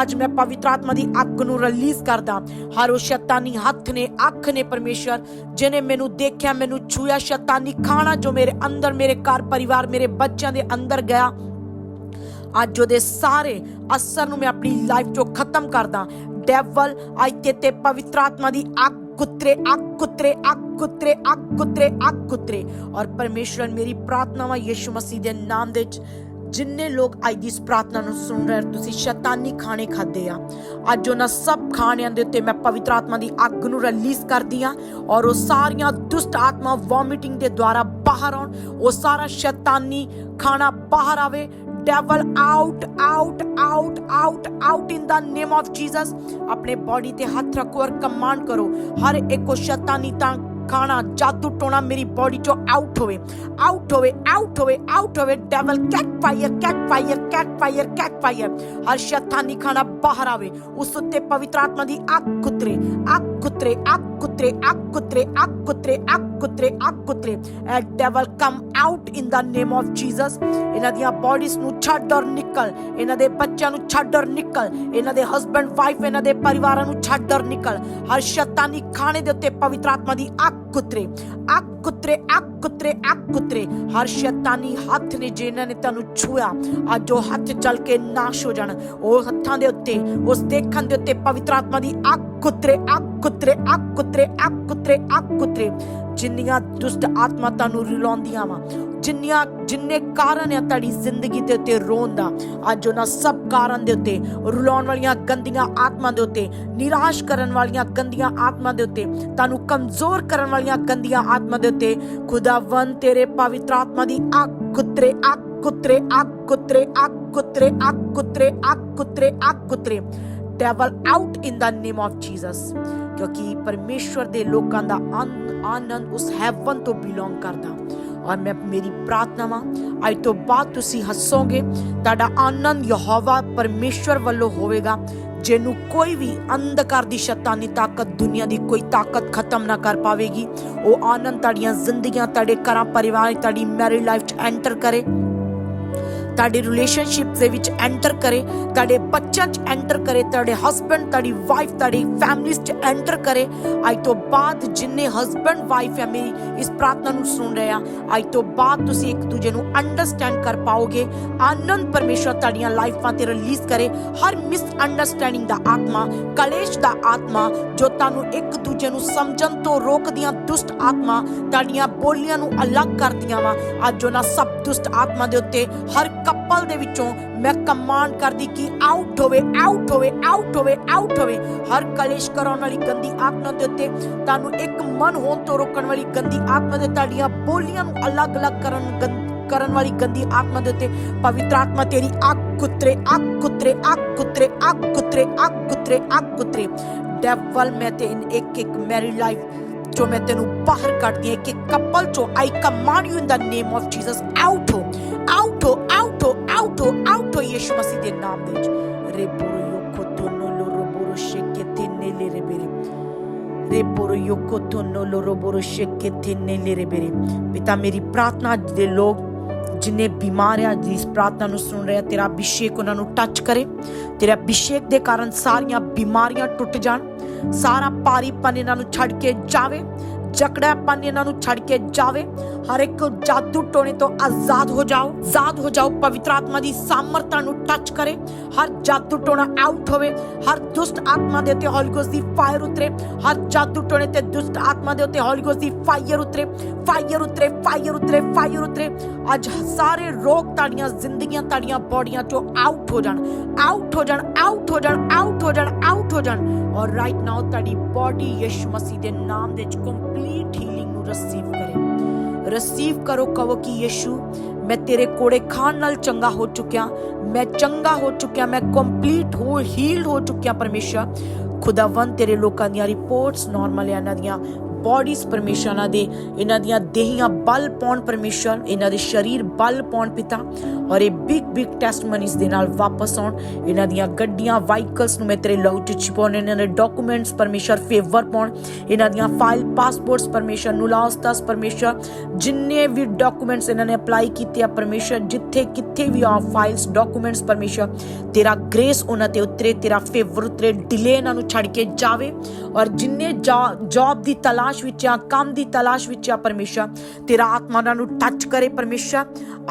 ਅੱਜ ਮੈਂ ਪਵਿੱਤਰ ਆਤਮਾ ਦੀ ਅੱਗ ਨੂੰ ਰਿਲੀਜ਼ ਕਰਦਾ। ਹਰ ਉਹ ਸ਼ੈਤਾਨੀ ਹੱਥ ਨੇ, ਅੱਖ ਨੇ ਪਰਮੇਸ਼ਰ ਜਿਨੇ ਮੈਨੂੰ ਦੇਖਿਆ, ਮੈਨੂੰ ਛੂਇਆ ਸ਼ੈਤਾਨੀ ਖਾਣਾ ਜੋ ਮੇਰੇ ਅੰਦਰ, ਮੇਰੇ ਘਰ ਪਰਿਵਾਰ, ਮੇਰੇ ਬੱਚਿਆਂ ਦੇ ਅੰਦਰ ਗਿਆ। ਅੱਜ ਉਹਦੇ ਸਾਰੇ ਅਸਰ ਨੂੰ ਮੈਂ ਆਪਣੀ ਲਾਈਫ ਚੋਂ ਖਤਮ ਕਰਦਾ। ਡੈਵਲ ਅੱਜ ਤੇ ਤੇ ਪਵਿੱਤਰ ਆਤਮਾ ਦੀ ਅੱਗ ਕੁੱਤਰੇ ਅੱਗ ਕੁੱਤਰੇ ਅੱਗ ਕੁੱਤਰੇ ਅੱਗ ਕੁੱਤਰੇ ਅੱਗ ਕੁੱਤਰੇ ਔਰ ਪਰਮੇਸ਼ਰ ਮੇਰੀ ਪ੍ਰਾਰਥਨਾ ਯਿਸੂ ਮਸੀਹ ਦੇ ਨਾਮ ਦੇ ਵਿੱਚ ਜਿੰਨੇ ਲੋਕ ਅੱਜ ਦੀ ਇਸ ਪ੍ਰਾਰਥਨਾ ਨੂੰ ਸੁਣ ਰਹੇ ਤੁਸੀਂ ਸ਼ੈਤਾਨੀ ਖਾਣੇ ਖਾਦੇ ਆ ਅੱਜ ਉਹਨਾਂ ਸਭ ਖਾਣਿਆਂ ਦੇ ਉੱਤੇ ਮੈਂ ਪਵਿੱਤਰ ਆਤਮਾ ਦੀ ਅੱਗ ਨੂੰ ਰਿਲੀਜ਼ ਕਰਦੀ ਆ ਔਰ ਉਹ ਸਾਰੀਆਂ ਦੁਸ਼ਟ ਆਤਮਾ ਵੋਮਿਟਿੰਗ ਦੇ ਦੁਆਰਾ ਬਾਹਰ ਆਉਣ ਉਹ ਸਾਰਾ ਸ਼ੈਤਾਨੀ ਖਾਣਾ ਬਾਹਰ ਆਵੇ devil out out out out out in the name of jesus. ਆਪਣੇ ਬਾਡੀ ਤੇ ਹੱਥ ਰੱਖੋ ਔਰ ਕਮਾਂਡ ਕਰੋ ਹਰ ਇੱਕ ਸ਼ੈਤਾਨੀ ਤਾਂ ਖਾਣਾ ਜਾਦੂ ਟੋਣਾ ਮੇਰੀ ਬਾਡੀ ਚੋਂ ਆਊਟ ਹੋਵੇ ਆਊਟ ਹੋਵੇ ਆਊਟ ਹੋਵੇ ਆਊਟ ਹੋਵੇ devil catch fire catch fire catch fire catch fire ਹਰ ਸ਼ੈਤਾਨੀ ਖਾਣਾ ਬਾਹਰ ਆਵੇ ਉਸ ਉੱਤੇ ਪਵਿੱਤਰ ਆਤਮਾ ਦੀ ਅੱਖ ਕੁਤਰੇ ਅੱਖ ਕੁਤਰੇ ਅੱਗ ਕੁਤਰੇ ਅੱਗ ਕੁਤਰੇ ਅੱਗ ਕੁਤਰੇ ਅੱਗ ਕੁਤਰੇ ਅੱਗ ਕੁਤਰੇ ਐ ਡੈਵਲ ਕਮ ਆਊਟ ਇਨ ਇਹਨਾਂ ਦੀਆਂ ਬਾਡੀਜ਼ ਨੂੰ ਛੱਡ ਔਰ ਨਿਕਲ ਇਹਨਾਂ ਦੇ ਬੱਚਿਆਂ ਨੂੰ ਛੱਡ ਔਰ ਨਿਕਲ ਇਹਨਾਂ ਦੇ ਹਸਬੰਡ ਵਾਈਫ ਇਹਨਾਂ ਦੇ ਪਰਿਵਾਰਾਂ ਨੂੰ ਛੱਡ ਔਰ ਨਿਕਲ ਹਰ ਸ਼ੈਤਾਨੀ ਖਾਣੇ ਦੇ ਉੱਤੇ ਪਵਿੱਤਰ ਆਤਮਾ ਦੀ ਅੱਗ ਕੁਤਰੇ ਅੱਗ ਕੁਤਰੇ ਅੱਗ ਕੁਤਰੇ ਅੱਗ ਕੁਤਰੇ। ਹਰ ਸ਼ੈਤਾਨੀ ਹੱਥ ਨੇ ਜਿਨ੍ਹਾਂ ਨੇ ਤੁਹਾਨੂੰ ਛੂਇਆ ਅੱਜ ਉਹ ਹੱਥ ਚਲ ਕੇ ਨਾਸ਼ ਹੋ ਜਾਣ। ਉਹ ਹੱਥਾਂ ਦੇ ਉੱਤੇ, ਉਸ ਦੇਖਣ ਦੇ ਉੱਤੇ ਪਵਿੱਤਰ ਆਤਮਾ ਦੀ ਅੱਗ ਕੁਤਰੇ ਅੱਕ ਕੁਤਰੇ ਅੱਕ ਕੁਤਰੇ ਅੱਕ ਕੁਤਰੇ ਅੱਗ ਕੁਤਰੇ। ਜਿੰਨੀਆਂ ਦੁਸ਼ਟ ਆਤਮਾ ਤੁਹਾਨੂੰ ਰੁਲਾਉਂਦੀਆਂ ਵਾ ਜਿੰਨੀਆਂ, ਜਿੰਨੇ ਕਾਰਨ ਆ ਤੁਹਾਡੀ ਜ਼ਿੰਦਗੀ ਦੇ ਉੱਤੇ ਰੋਣ ਦਾ, ਅੱਜ ਉਹਨਾਂ ਸਭ ਕਾਰਨ ਦੇ ਉੱਤੇ, ਰੁਲਾਉਣ ਵਾਲੀਆਂ ਗੰਦੀਆਂ ਆਤਮਾ ਦੇ ਉੱਤੇ, ਨਿਰਾਸ਼ ਕਰਨ ਵਾਲੀਆਂ ਗੰਦੀਆਂ ਆਤਮਾ ਦੇ ਉੱਤੇ, ਤੁਹਾਨੂੰ ਕਮਜ਼ੋਰ ਕਰਨ ਵਾਲੀਆਂ ਗੰਦੀਆਂ ਆਤਮਾ ਦੇ ਉੱਤੇ ਖੁਦਾਵੰ ਤੇਰੇ ਪਵਿੱਤਰ ਆਤਮਾ ਦੀ ਅੱਗ ਕੁਤਰੇ ਅੱਗ ਕੁਤਰੇ ਅੱਗ ਕੁਤਰੇ ਅੱਗ ਕੁਤਰੇ ਅੱਗ ਕੁਤਰੇ ਅੱਗ ਕੁਤਰੇ ਅੱਗ ਕੁਤਰੇ। Devil out in the name of Jesus ਕਿਉਂਕਿ ਪਰਮੇਸ਼ਵਰ ਦੇ ਲੋਕਾਂ ਦਾ ਆਨੰਦ ਉਸ ਹੈਵਨ ਤੋਂ ਬਿਲੋਂਗ ਕਰਦਾ। ਔਰ ਮੈਂ ਮੇਰੀ ਪ੍ਰਾਰਥਨਾ ਵਾ, ਅੱਜ ਤੋਂ ਬਾਅਦ ਤੁਸੀਂ ਹੱਸੋਗੇ, ਤੁਹਾਡਾ ਆਨੰਦ ਯਹੋਵਾ ਪਰਮੇਸ਼ਵਰ ਵੱਲੋਂ ਹੋਵੇਗਾ, ਜਿਹਨੂੰ ਕੋਈ ਵੀ ਅੰਧਕਾਰ ਦੀ ਸ਼ੈਤਾਨੀ ਤਾਕਤ, ਦੁਨੀਆ ਦੀ ਕੋਈ ਤਾਕਤ ਖਤਮ ਨਾ ਕਰ ਪਾਵੇਗੀ। ਉਹ ਆਨੰਦ ਤੁਹਾਡੀਆਂ ਜ਼ਿੰਦਗੀਆਂ, ਤੁਹਾਡੇ ਘਰਾਂ, ਪਰਿਵਾਰ, ਤੁਹਾਡੀ ਮੈਰਿਡ ਲਾਈਫ ਚ ਐਂਟਰ ਕਰੇ। ਤੁਹਾਡੀ ਰਿਲੇਸ਼ਨਸ਼ਿਪ ਦੇ ਵਿੱਚ ਐਂਟਰ ਕਰੇ, ਤੁਹਾਡੇ ਬੱਚਿਆਂ 'ਚ ਐਂਟਰ ਕਰੇ, ਤੁਹਾਡੇ ਹਸਬੰਡ ਤੁਹਾਡੀ ਵਾਈਫ ਤੁਹਾਡੀ ਫੈਮਿਲੀਜ਼ 'ਚ ਐਂਟਰ ਕਰੇ। ਅੱਜ ਤੋਂ ਬਾਅਦ ਜਿੰਨੇ ਹਸਬੰਡ ਵਾਈਫ ਹੈ ਮੇਰੀ ਇਸ ਪ੍ਰਾਰਥਨਾ ਨੂੰ ਸੁਣ ਰਹੇ ਆ ਅੱਜ ਤੋਂ ਬਾਅਦ ਤੁਸੀਂ ਇੱਕ ਦੂਜੇ ਨੂੰ ਅੰਡਰਸਟੈਂਡ ਕਰ ਪਾਓਗੇ। ਆਨੰਦ ਪਰਮੇਸ਼ਰ ਤੁਹਾਡੀਆਂ ਲਾਈਫਾਂ ਤੇ ਰਿਲੀਜ਼ ਕਰੇ। ਹਰ ਮਿਸ ਅੰਡਰਸਟੈਂਡਿੰਗ ਦਾ ਆਤਮਾ, ਕਲੇਸ਼ ਦਾ ਆਤਮਾ, ਜੋ ਤੁਹਾਨੂੰ ਇੱਕ ਦੂਜੇ ਨੂੰ ਸਮਝਣ ਤੋਂ ਰੋਕਦੀਆਂ ਦੁਸ਼ਟ ਆਤਮਾ, ਤੁਹਾਡੀਆਂ ਬੋਲੀਆਂ ਨੂੰ ਅਲੱਗ ਕਰਦੀਆਂ ਵਾ। ਅੱਜ ਉਹਨਾਂ ਸਭ ਦੁਸ਼ਟ ਆਤਮਾ ਦੇ ਉੱਤੇ ਹਰ ਕਪਲ ਦੇ ਵਿੱਚੋਂ ਮੈਂ ਕਮਾਂਡ ਕਰਦੀ ਕਿ ਆਊਟ ਹੋਵੇ ਆਊਟ ਹੋਵੇ ਆਊਟ ਹੋਵੇ ਆਊਟ ਹੋਵੇ। ਹਰ ਕਲੇਸ਼ ਕਰਾਉਣ ਵਾਲੀ ਗੰਦੀ ਆਤਮਾ ਦੇ ਉੱਤੇ ਤੁਹਾਨੂੰ ਇੱਕ ਮਨ ਹੋਣ ਤੋਂ ਰੋਕਣ ਵਾਲੀ ਗੰਦੀ ਆਤਮਾ ਦੇ ਤੁਹਾਡੀਆਂ ਬੋਲੀਆਂ ਨੂੰ ਅਲੱਗ-ਅਲੱਗ ਕਰਨ ਗੰ- ਕਰਨ ਵਾਲੀ ਗੰਦੀ ਆਤਮਾ ਦੇ ਉੱਤੇ ਪਵਿੱਤਰ ਆਤਮਾ ਤੇਰੀ ਅੱਗ ਕੁਤਰੇ ਅੱਗ ਕੁਤਰੇ ਅੱਗ ਕੁਤਰੇ ਅੱਗ ਕੁਤਰੇ ਅੱਗ ਕੁਤਰੇ ਅੱਗ ਕੁਤਰੇ। ਡੈਵਲ ਮੈਂ ਤੇ ਇੱਕ ਇੱਕ ਮੈਰੀ ਲਾਈਫ ਜੋ ਮੈਂ ਤੈਨੂੰ ਬਾਹਰ ਕੱਢਦੀ ਹਾਂ। ਕਿ ਕਪਲ ਚੋਂ I command you in the name of Jesus out ਹੋ ਆਊਟ ਹੋ। ਯਿਸੂ ਮਸੀਹ ਦੇ ਨਾਮ ਦੇ ਵਿੱਚ ਰੇਪੋਰੋ ਯੋਕੋ ਤੋਨੋ ਲੋਰੋ ਸ਼ੇਕੇ ਤਿੰਨੇ ਲੈ ਬੇਰੇ ਰੇਪੋਰੋ ਯੋਕੋ ਤੋਨੋ ਲੋਰੋ ਸ਼ੇਕੇ ਤਿੰਨੇ ਲੈ ਬੇਰੇ ਪਿਤਾ ਮੇਰੀ ਪ੍ਰਾਰਥਨਾ ਦੇ ਲੋਕ ਜਿਨੇ ਬਿਮਾਰ ਆ ਜਿਸ ਪ੍ਰਾਰਥਨਾ ਨੂੰ ਸੁਣ ਰਿਹਾ ਤੇਰਾ ਅਭਿਸ਼ੇਕ ਉਹਨਾਂ ਨੂੰ ਟੱਚ ਕਰੇ ਤੇਰਾ ਅਭਿਸ਼ੇਕ ਦੇ ਕਾਰਨ ਸਾਰੀਆਂ ਬਿਮਾਰੀਆਂ ਟੁੱਟ ਜਾਣ ਸਾਰਾ ਪਾਰੀਪਨ ਇਹਨਾਂ ਨੂੰ ਛੱਡ ਕੇ ਜਾਵੇ ਜਕੜਾਪਨ ਇਹਨਾਂ ਨੂੰ ਛੱਡ ਕੇ ਜਾਵੇ ਹਰ ਇੱਕ ਜਾਦੂ ਟੋਣੇ ਤੋਂ ਆਜ਼ਾਦ ਹੋ ਜਾਓ ਆਜ਼ਾਦ ਹੋ ਜਾਓ ਪਵਿੱਤਰ ਆਤਮਾ ਦੀ ਸਾਮਰਥਾ ਨੂੰ ਟੱਚ ਕਰੇ ਹਰ ਜਾਦੂ ਟੋਣਾ ਆਊਟ ਹੋਵੇ ਹਰ ਦੁਸ਼ਟ ਆਤਮਾ ਦੇ ਉੱਤੇ ਹੋਲੀ ਗੋਸਟ ਦੀ ਫਾਇਰ ਉਤਰੇ ਹਰ ਜਾਦੂ ਟੋਣੇ ਤੇ ਦੁਸ਼ਟ ਆਤਮਾ ਦੇ ਉੱਤੇ ਹੋਲੀ ਗੋਸਟ ਦੀ ਫਾਇਰ ਉਤਰੇ ਫਾਇਰ ਉਤਰੇ ਫਾਇਰ ਉਤਰੇ ਫਾਇਰ ਉਤਰੇ ਅੱਜ ਸਾਰੇ ਰੋਗ ਤੁਹਾਡੀਆਂ ਜ਼ਿੰਦਗੀਆਂ ਤੁਹਾਡੀਆਂ ਬੋਡੀਆਂ ਚੋਂ ਆਊਟ ਹੋ ਜਾਣ ਆਊਟ ਹੋ ਜਾਣ ਆਊਟ ਹੋ ਜਾਣ ਆਊਟ ਹੋ ਜਾਣ ਆਊਟ ਹੋ ਜਾਣ ਔਰ ਰਾਈਟ ਨਾਓ ਤੁਹਾਡੀ ਬੋਡੀ ਯਿਸੂ ਮਸੀਹ ਦੇ ਨਾਮ ਦੇ ਰਿਸੀਵ ਕਰੋ ਕਹੋ ਕਿ ਯਿਸੂ ਮੈਂ ਤੇਰੇ ਕੋੜੇ ਖਾਣ ਨਾਲ ਚੰਗਾ ਹੋ ਚੁੱਕਿਆ ਮੈਂ ਚੰਗਾ ਹੋ ਚੁੱਕਿਆ ਮੈਂ ਕੰਪਲੀਟ ਹੋ ਹੀਲਡ ਹੋ ਚੁੱਕਿਆ ਪਰਮੇਸ਼ਰ ਖੁਦਾਵੰਦ ਤੇਰੇ ਲੋਕਾਂ ਦੀਆਂ ਰਿਪੋਰਟਸ ਨਾਰਮਲ ਇਹਨਾਂ ਦੀਆਂ ਬਾਡੀਜ਼ ਪਰਮੇਸ਼ਰ ਇਹਨਾਂ ਦੇ ਇਹਨਾਂ ਦੀਆਂ ਦੇਹੀਆਂ ਬਲ ਪਾਉਣ ਪਰਮੇਸ਼ਰ ਇਹਨਾਂ ਦੇ ਸਰੀਰ ਬਲ ਪਾਉਣ ਪਿਤਾ ਔਰ ਇਹ ਬਿਗ ਬਿਗ ਟੈਸਟਮਨੀਜ਼ ਦੇ ਨਾਲ ਵਾਪਸ ਆਉਣ ਇਹਨਾਂ ਦੀਆਂ ਗੱਡੀਆਂ ਵਾਹੀਕਲਸ ਨੂੰ ਮੈਂ ਤੇਰੇ ਲਹੂ ਚ ਛਿਪਾਉਣ ਇਹਨਾਂ ਦੇ ਡਾਕੂਮੈਂਟਸ ਪਰਮੇਸ਼ਰ ਫੇਵਰ ਪਾਉਣ ਇਹਨਾਂ ਦੀਆਂ ਫਾਈਲ ਪਾਸਪੋਰਟਸ ਪਰਮੇਸ਼ਰ ਨੂਲਾਸਤਾਸ ਪਰਮੇਸ਼ਰ ਜਿੰਨੇ ਵੀ ਡਾਕੂਮੈਂਟਸ ਇਹਨਾਂ ਨੇ ਅਪਲਾਈ ਕੀਤੇ ਆ ਪਰਮੇਸ਼ਰ ਜਿੱਥੇ ਕਿੱਥੇ ਵੀ ਆ ਫਾਈਲਸ ਡਾਕੂਮੈਂਟਸ ਪਰਮੇਸ਼ਰ ਤੇਰਾ ਗ੍ਰੇਸ ਉਹਨਾਂ ਤੇ ਉਤਰੇ ਤੇਰਾ ਫੇਵਰ ਉਤਰੇ ਡਿਲੇ ਇਹਨਾਂ ਨੂੰ ਛੱਡ ਕੇ ਜਾਵੇ ਔਰ ਜਿੰਨੇ ਜੌਬ ਦੀ ਤਲਾਸ਼ ਵਿੱਚ ਆ, ਕੰਮ ਦੀ ਤਲਾਸ਼ ਵਿੱਚ ਆ ਪਰਮੇਸ਼ਰ। ਤੇਰਾ ਆਤਮਾ ਉਹਨਾਂ ਨੂੰ ਟੱਚ ਕਰੇ ਪਰਮੇਸ਼ਰ।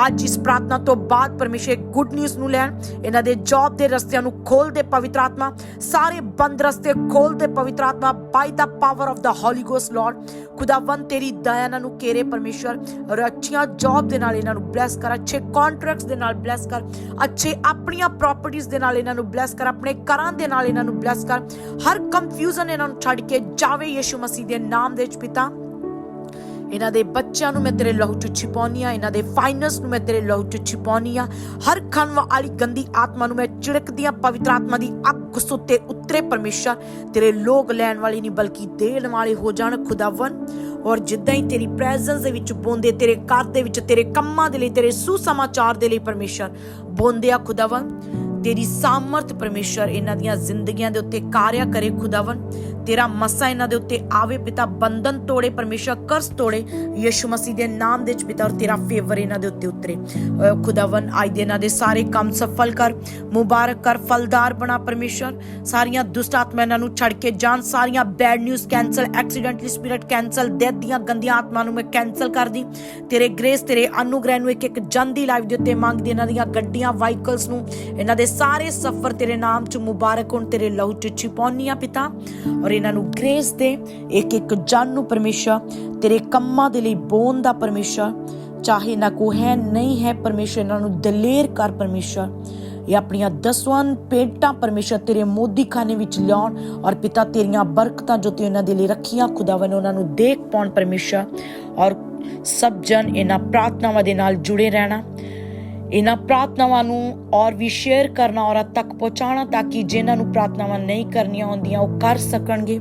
ਅੱਜ ਇਸ ਪ੍ਰਾਰਥਨਾ ਤੋਂ ਬਾਅਦ ਪਰਮੇਸ਼ਰ ਗੁੱਡ ਨਿਊਜ਼ ਨੂੰ ਲੈਣ, ਇਹਨਾਂ ਦੇ ਜੌਬ ਦੇ ਰਸਤਿਆਂ ਨੂੰ ਖੋਲ ਦੇ ਪਵਿੱਤਰ ਆਤਮਾ, ਸਾਰੇ ਬੰਦ ਰਸਤੇ ਖੋਲ ਦੇ ਪਵਿੱਤਰ ਆਤਮਾ by the power of the holy ghost lord ਖੁਦਾਵੰ ਤੇਰੀ ਦਇਆ ਇਹਨਾਂ ਨੂੰ ਕੇਰੇ ਪਰਮੇਸ਼ਰ ਔਰ ਅੱਛੀਆਂ ਜੌਬ ਦੇ ਨਾਲ ਇਹਨਾਂ ਨੂੰ ਬਲੈਸ ਕਰ, ਅੱਛੇ ਕੰਟਰੈਕਟਸ ਦੇ ਨਾਲ ਬਲੈਸ ਕਰ, ਅੱਛੇ ਆਪਣੀਆਂ ਪ੍ਰਾਪਰਟੀਆਂ ਦੇ ਨਾਲ ਇਹਨਾਂ ਨੂੰ ਬਲੈਸ ਕਰ, ਆਪਣੇ ਘਰਾਂ ਦੇ ਨਾਲ ਇਹਨਾਂ ਨੂੰ ਬਲੈਸ ਕਰ। ਹਰ ਕੰਫਿਊਜ਼ਨ ਇਹਨਾਂ ਨੂੰ ਛੱਡ ਕੇ ਜਾਵੇ ਯਿਸੂ ਮਸੀਹ ਦੇ ਨਾਮ ਦੇ ਵਿੱਚ ਪਿਤਾ। ਇਹਨਾਂ ਦੇ ਬੱਚਿਆਂ ਨੂੰ ਮੈਂ ਤੇਰੇ ਲਹੂ ਚ ਛਿਪਾਉਣੀ ਆ ਇਹਨਾਂ ਦੇ ਫਾਈਨੈਂਸ ਨੂੰ ਮੈਂ ਤੇਰੇ ਲਹੂ ਚ ਛਿਪਾਉਣੀ ਆ ਹਰ ਖੰਨ ਵਾਲੀ ਗੰਦੀ ਆਤਮਾ ਨੂੰ ਮੈਂ ਚਿੜਕਦੀ ਪਵਿੱਤਰ ਆਤਮਾ ਦੀ ਅੱਗ ਸੁੱਤੇ ਉਤਰੇ ਪਰਮੇਸ਼ਰ। ਤੇਰੇ ਲੋਕ ਲੈਣ ਵਾਲੀ ਨਹੀਂ, ਬਲਕਿ ਦੇਣ ਵਾਲੇ ਹੋ ਜਾਣ ਖੁਦਾਵੰ ਔਰ ਜਿੱਦਾਂ ਹੀ ਤੇਰੀ ਪ੍ਰੈਜ਼ੈਂਸ ਦੇ ਵਿੱਚ ਬੋਂਦੇ, ਤੇਰੇ ਘਰ ਦੇ ਵਿੱਚ, ਤੇਰੇ ਕੰਮਾਂ ਦੇ ਲਈ, ਤੇਰੇ ਸੁਸਮਾਚਾਰ ਦੇ ਲਈ ਪਰਮੇਸ਼ਰ ਬੋਂਦੇ ਆ ਖੁਦਾਵੰ ਤੇਰੀ ਸਾਮਰਥ ਪਰਮੇਸ਼ਰ ਇਹਨਾਂ ਦੀਆਂ ਜ਼ਿੰਦਗੀਆਂ ਦੇ ਉੱਤੇ ਕਾਰਿਆ ਕਰੇ ਖੁਦਾਵੰ ਤੇਰਾ ਮਸਾ ਇਹਨਾਂ ਦੇ ਉੱਤੇ ਆਵੇ ਪਿਤਾ, ਬੰਧਨ ਤੋੜੇ ਪਰਮੇਸ਼ਰ ਕਰਸ ਤੋੜੇ। ਯਿਸੂ ਮਸੀਹ ਦੇ ਨਾਮ ਦੇ ਵਿੱਚ ਪਿਤਾ, ਔਰ ਤੇਰਾ ਫੇਵਰ ਇਹਨਾਂ ਦੇ ਉੱਤੇ ਉਤਰੇ। ਖੁਦਾਵੰ ਅੱਜ ਦੇ ਇਹਨਾਂ ਦੇ ਸਾਰੇ ਕੰਮ ਸਫਲ ਕਰ, ਮੁਬਾਰਕ ਕਰ, ਫਲਦਾਰ ਬਣਾ ਪਰਮੇਸ਼ਰ ਸਾਰੀਆਂ ਦੁਸ਼ਟ ਆਤਮਾ ਇਹਨਾਂ ਨੂੰ ਛੱਡ ਕੇ ਜਾਣ, ਸਾਰੀਆਂ bad news cancel accidentally spirit cancel death ਦੀਆਂ ਗੰਦੀਆਂ ਆਤਮਾ ਨੂੰ ਮੈਂ ਕੈਨਸਲ ਕਰਦੀ। ਤੇਰੇ ਗ੍ਰੇਸ ਤੇਰੇ ਅਨੁਗ੍ਰਹਿ ਨੂੰ ਇੱਕ ਇੱਕ ਜਨ ਦੀ ਲਾਈਫ ਦੇ ਉੱਤੇ ਮੰਗਦੀ, ਇਹਨਾਂ ਦੀਆਂ ਗੱਡੀਆਂ ਵਾਹੀਕਲਸ ਨੂੰ, ਇਹਨਾਂ ਦੇ ਸਾਰੇ ਸਫ਼ਰ ਤੇਰੇ ਨਾਮ ਚ ਮੁਬਾਰਕ ਹੋਣ, ਤੇਰੇ ਲਹੂ ਚ ਛਿਪਾਉਣੀਆਂ ਪਿਤਾ। ਔਰ ਇਹਨਾਂ ਨੂੰ ਗ੍ਰੇਸ ਦੇ ਇੱਕ ਇੱਕ ਜਨ ਨੂੰ ਪਰਮੇਸ਼ਰ, ਤੇਰੇ ਕੰਮਾਂ ਦੇ ਲਈ ਬੋਨ ਦਾ ਪਰਮੇਸ਼ਰ। ਚਾਹੇ ਨਾ ਕੋ ਹੈ, ਨਹੀਂ ਹੈ, ਪਰਮੇਸ਼ਰ ਇਹਨਾਂ ਨੂੰ ਦਲੇਰ ਕਰ ਪਰਮੇਸ਼ਰ। ਇਹ ਆਪਣੀਆਂ ਦਸਵਾਂ ਪੇਟਾਂ ਪਰਮੇਸ਼ਰ ਤੇਰੇ ਮੋਦੀ ਖਾਨੇ ਵਿੱਚ ਲਿਆਉਣ ਔਰ ਪਿਤਾ ਤੇਰੀਆਂ ਬਰਕਤਾਂ ਜੋ ਤੇ ਉਹਨਾਂ ਦੇ ਲਈ ਰੱਖੀਆਂ ਖੁਦਾਵੰ ਉਹਨਾਂ ਨੂੰ ਦੇਖ ਪਾਉਣ ਪਰਮੇਸ਼ਰ। ਔਰ ਸਭ ਜਨ ਇਹਨਾਂ ਪ੍ਰਾਰਥਨਾਵਾਂ ਦੇ ਨਾਲ ਜੁੜੇ ਰਹਿਣਾ। ਇਹਨਾਂ ਪ੍ਰਾਰਥਨਾਵਾਂ ਨੂੰ ਔਰ ਵੀ ਸ਼ੇਅਰ ਕਰਨਾ ਔਰ ਤੱਕ ਪਹੁੰਚਾਉਣਾ ਤਾਂ ਕਿ ਜਿਨ੍ਹਾਂ ਨੂੰ ਪ੍ਰਾਰਥਨਾਵਾਂ ਨਹੀਂ ਕਰਨੀਆਂ ਹੁੰਦੀਆਂ ਉਹ ਕਰ ਸਕਣਗੇ।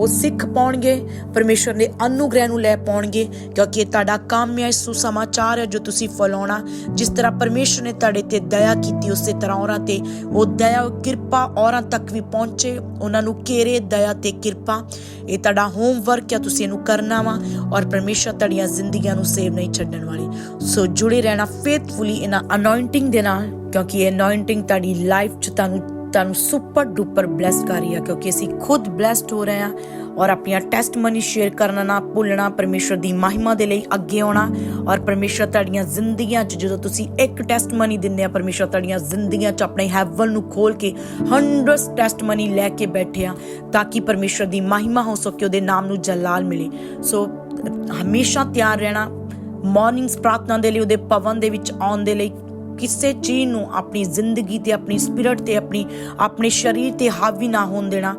ਉਹ ਸਿੱਖ ਪਾਉਣਗੇ, ਪਰਮੇਸ਼ਰ ਦੇ ਅਨੁਗ੍ਰਹਿ ਨੂੰ ਲੈ ਪਾਉਣਗੇ, ਕਿਉਂਕਿ ਇਹ ਤੁਹਾਡਾ ਕੰਮ ਹੈ ਸੁਸਮਾਚਾਰ ਹੈ ਜੋ ਤੁਸੀਂ ਫਲਾਉਣਾ। ਜਿਸ ਤਰ੍ਹਾਂ ਪਰਮੇਸ਼ਰ ਨੇ ਤੁਹਾਡੇ ਤੇ ਦਇਆ ਕੀਤੀ, ਉਸੇ ਤਰ੍ਹਾਂ ਔਰਾਂ ਤੇ। ਉਹ ਦਇਆ ਉਹ ਕਿਰਪਾ ਔਰਾਂ ਤੱਕ ਵੀ ਪਹੁੰਚੇ, ਉਹਨਾਂ ਨੂੰ ਕੇਰੇ ਦਇਆ ਤੇ ਕਿਰਪਾ। ਇਹ ਤੁਹਾਡਾ ਹੋਮਵਰਕ ਹੈ, ਤੁਸੀਂ ਇਹਨੂੰ ਕਰਨਾ ਵਾ, ਔਰ ਪਰਮੇਸ਼ਰ ਤੁਹਾਡੀਆਂ ਜ਼ਿੰਦਗੀਆਂ ਨੂੰ ਸੇਵ ਨਹੀਂ ਛੱਡਣ ਵਾਲੀ। ਸੋ ਜੁੜੇ ਰਹਿਣਾ ਫੇਥਫੁਲੀ ਇਨ ਅਨੋਇੰਟਿੰਗ ਦੇ ਨਾਲ, ਕਿਉਂਕਿ ਇਹ ਅਨੋਇੰਟਿੰਗ ਤੁਹਾਡੀ ਲਾਈਫ 'ਚ ਤੁਹਾਨੂੰ ਤੁਹਾਨੂੰ ਸੁਪਰ ਡੂਪਰ ਬlesed ਕਰ ਰਹੀ ਹੈ ਕਿਉਂਕਿ ਅਸੀਂ ਖੁਦ ਬlesed ਹੋ ਰਹੇ ਹਾਂ ਔਰ ਆਪਣੀਆਂ ਟੈਸਟਮਨੀ ਸ਼ੇਅਰ ਕਰਨਾ ਨਾ ਭੁੱਲਣਾ, ਪਰਮੇਸ਼ਰ ਦੀ ਮਹਿਮਾ ਦੇ ਲਈ ਅੱਗੇ ਆਉਣਾ ਔਰ ਪਰਮੇਸ਼ਰ ਤੁਹਾਡੀਆਂ ਜ਼ਿੰਦਗੀਆਂ 'ਚ ਜਦੋਂ ਤੁਸੀਂ ਇੱਕ ਟੈਸਟਮਨੀ ਦਿੰਦੇ ਆ, ਪਰਮੇਸ਼ਰ ਤੁਹਾਡੀਆਂ ਜ਼ਿੰਦਗੀਆਂ 'ਚ ਆਪਣੇ ਹੈਵਨ ਨੂੰ ਖੋਲ ਕੇ 100 ਟੈਸਟਮਨੀ ਲੈ ਕੇ ਬੈਠੇ ਆ ਤਾਂ ਕਿ ਪਰਮੇਸ਼ਰ ਦੀ ਮਹਿਮਾ ਹੋ ਸਕੇ, ਉਹਦੇ ਨਾਮ ਨੂੰ ਜਲਾਲ ਮਿਲੇ। ਸੋ ਹਮੇਸ਼ਾ ਤਿਆਰ ਰਹਿਣਾ ਮਾਰਨਿੰਗਸ ਪ੍ਰਾਰਥਨਾ ਦੇ ਲਈ, ਉਹਦੇ ਪਵਨ ਦੇ ਵਿੱਚ ਆਉਣ ਦੇ ਲਈ ਕਿਸੇ ਚੀਜ਼ ਨੂੰ ਆਪਣੀ ਜ਼ਿੰਦਗੀ ਤੇ, ਆਪਣੀ ਸਪਿਰਿਟ ਤੇ, ਆਪਣੀ, ਆਪਣੇ ਸਰੀਰ ਤੇ ਹਾਵੀ ਨਾ ਹੋਣ ਦੇਣਾ,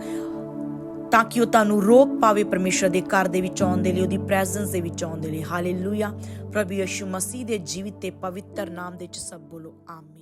ਤਾਂ ਕਿ ਉਹ ਤੁਹਾਨੂੰ ਰੋਕ ਪਾਵੇ ਪਰਮੇਸ਼ਰ ਦੇ ਘਰ ਦੇ ਵਿੱਚ ਆਉਣ ਦੇ ਲਈ, ਉਹਦੀ ਪ੍ਰੈਜ਼ੈਂਸ ਦੇ ਵਿੱਚ ਆਉਣ ਦੇ ਲਈ। ਹਾਲੇਲੂਇਆ ਪ੍ਰਭੂ ਯਿਸੂ ਮਸੀਹ ਦੇ ਜੀਵਿਤ ਤੇ ਪਵਿੱਤਰ ਨਾਮ ਦੇ ਵਿੱਚ ਸਭ ਬੋਲੋ, ਆਮੀਨ।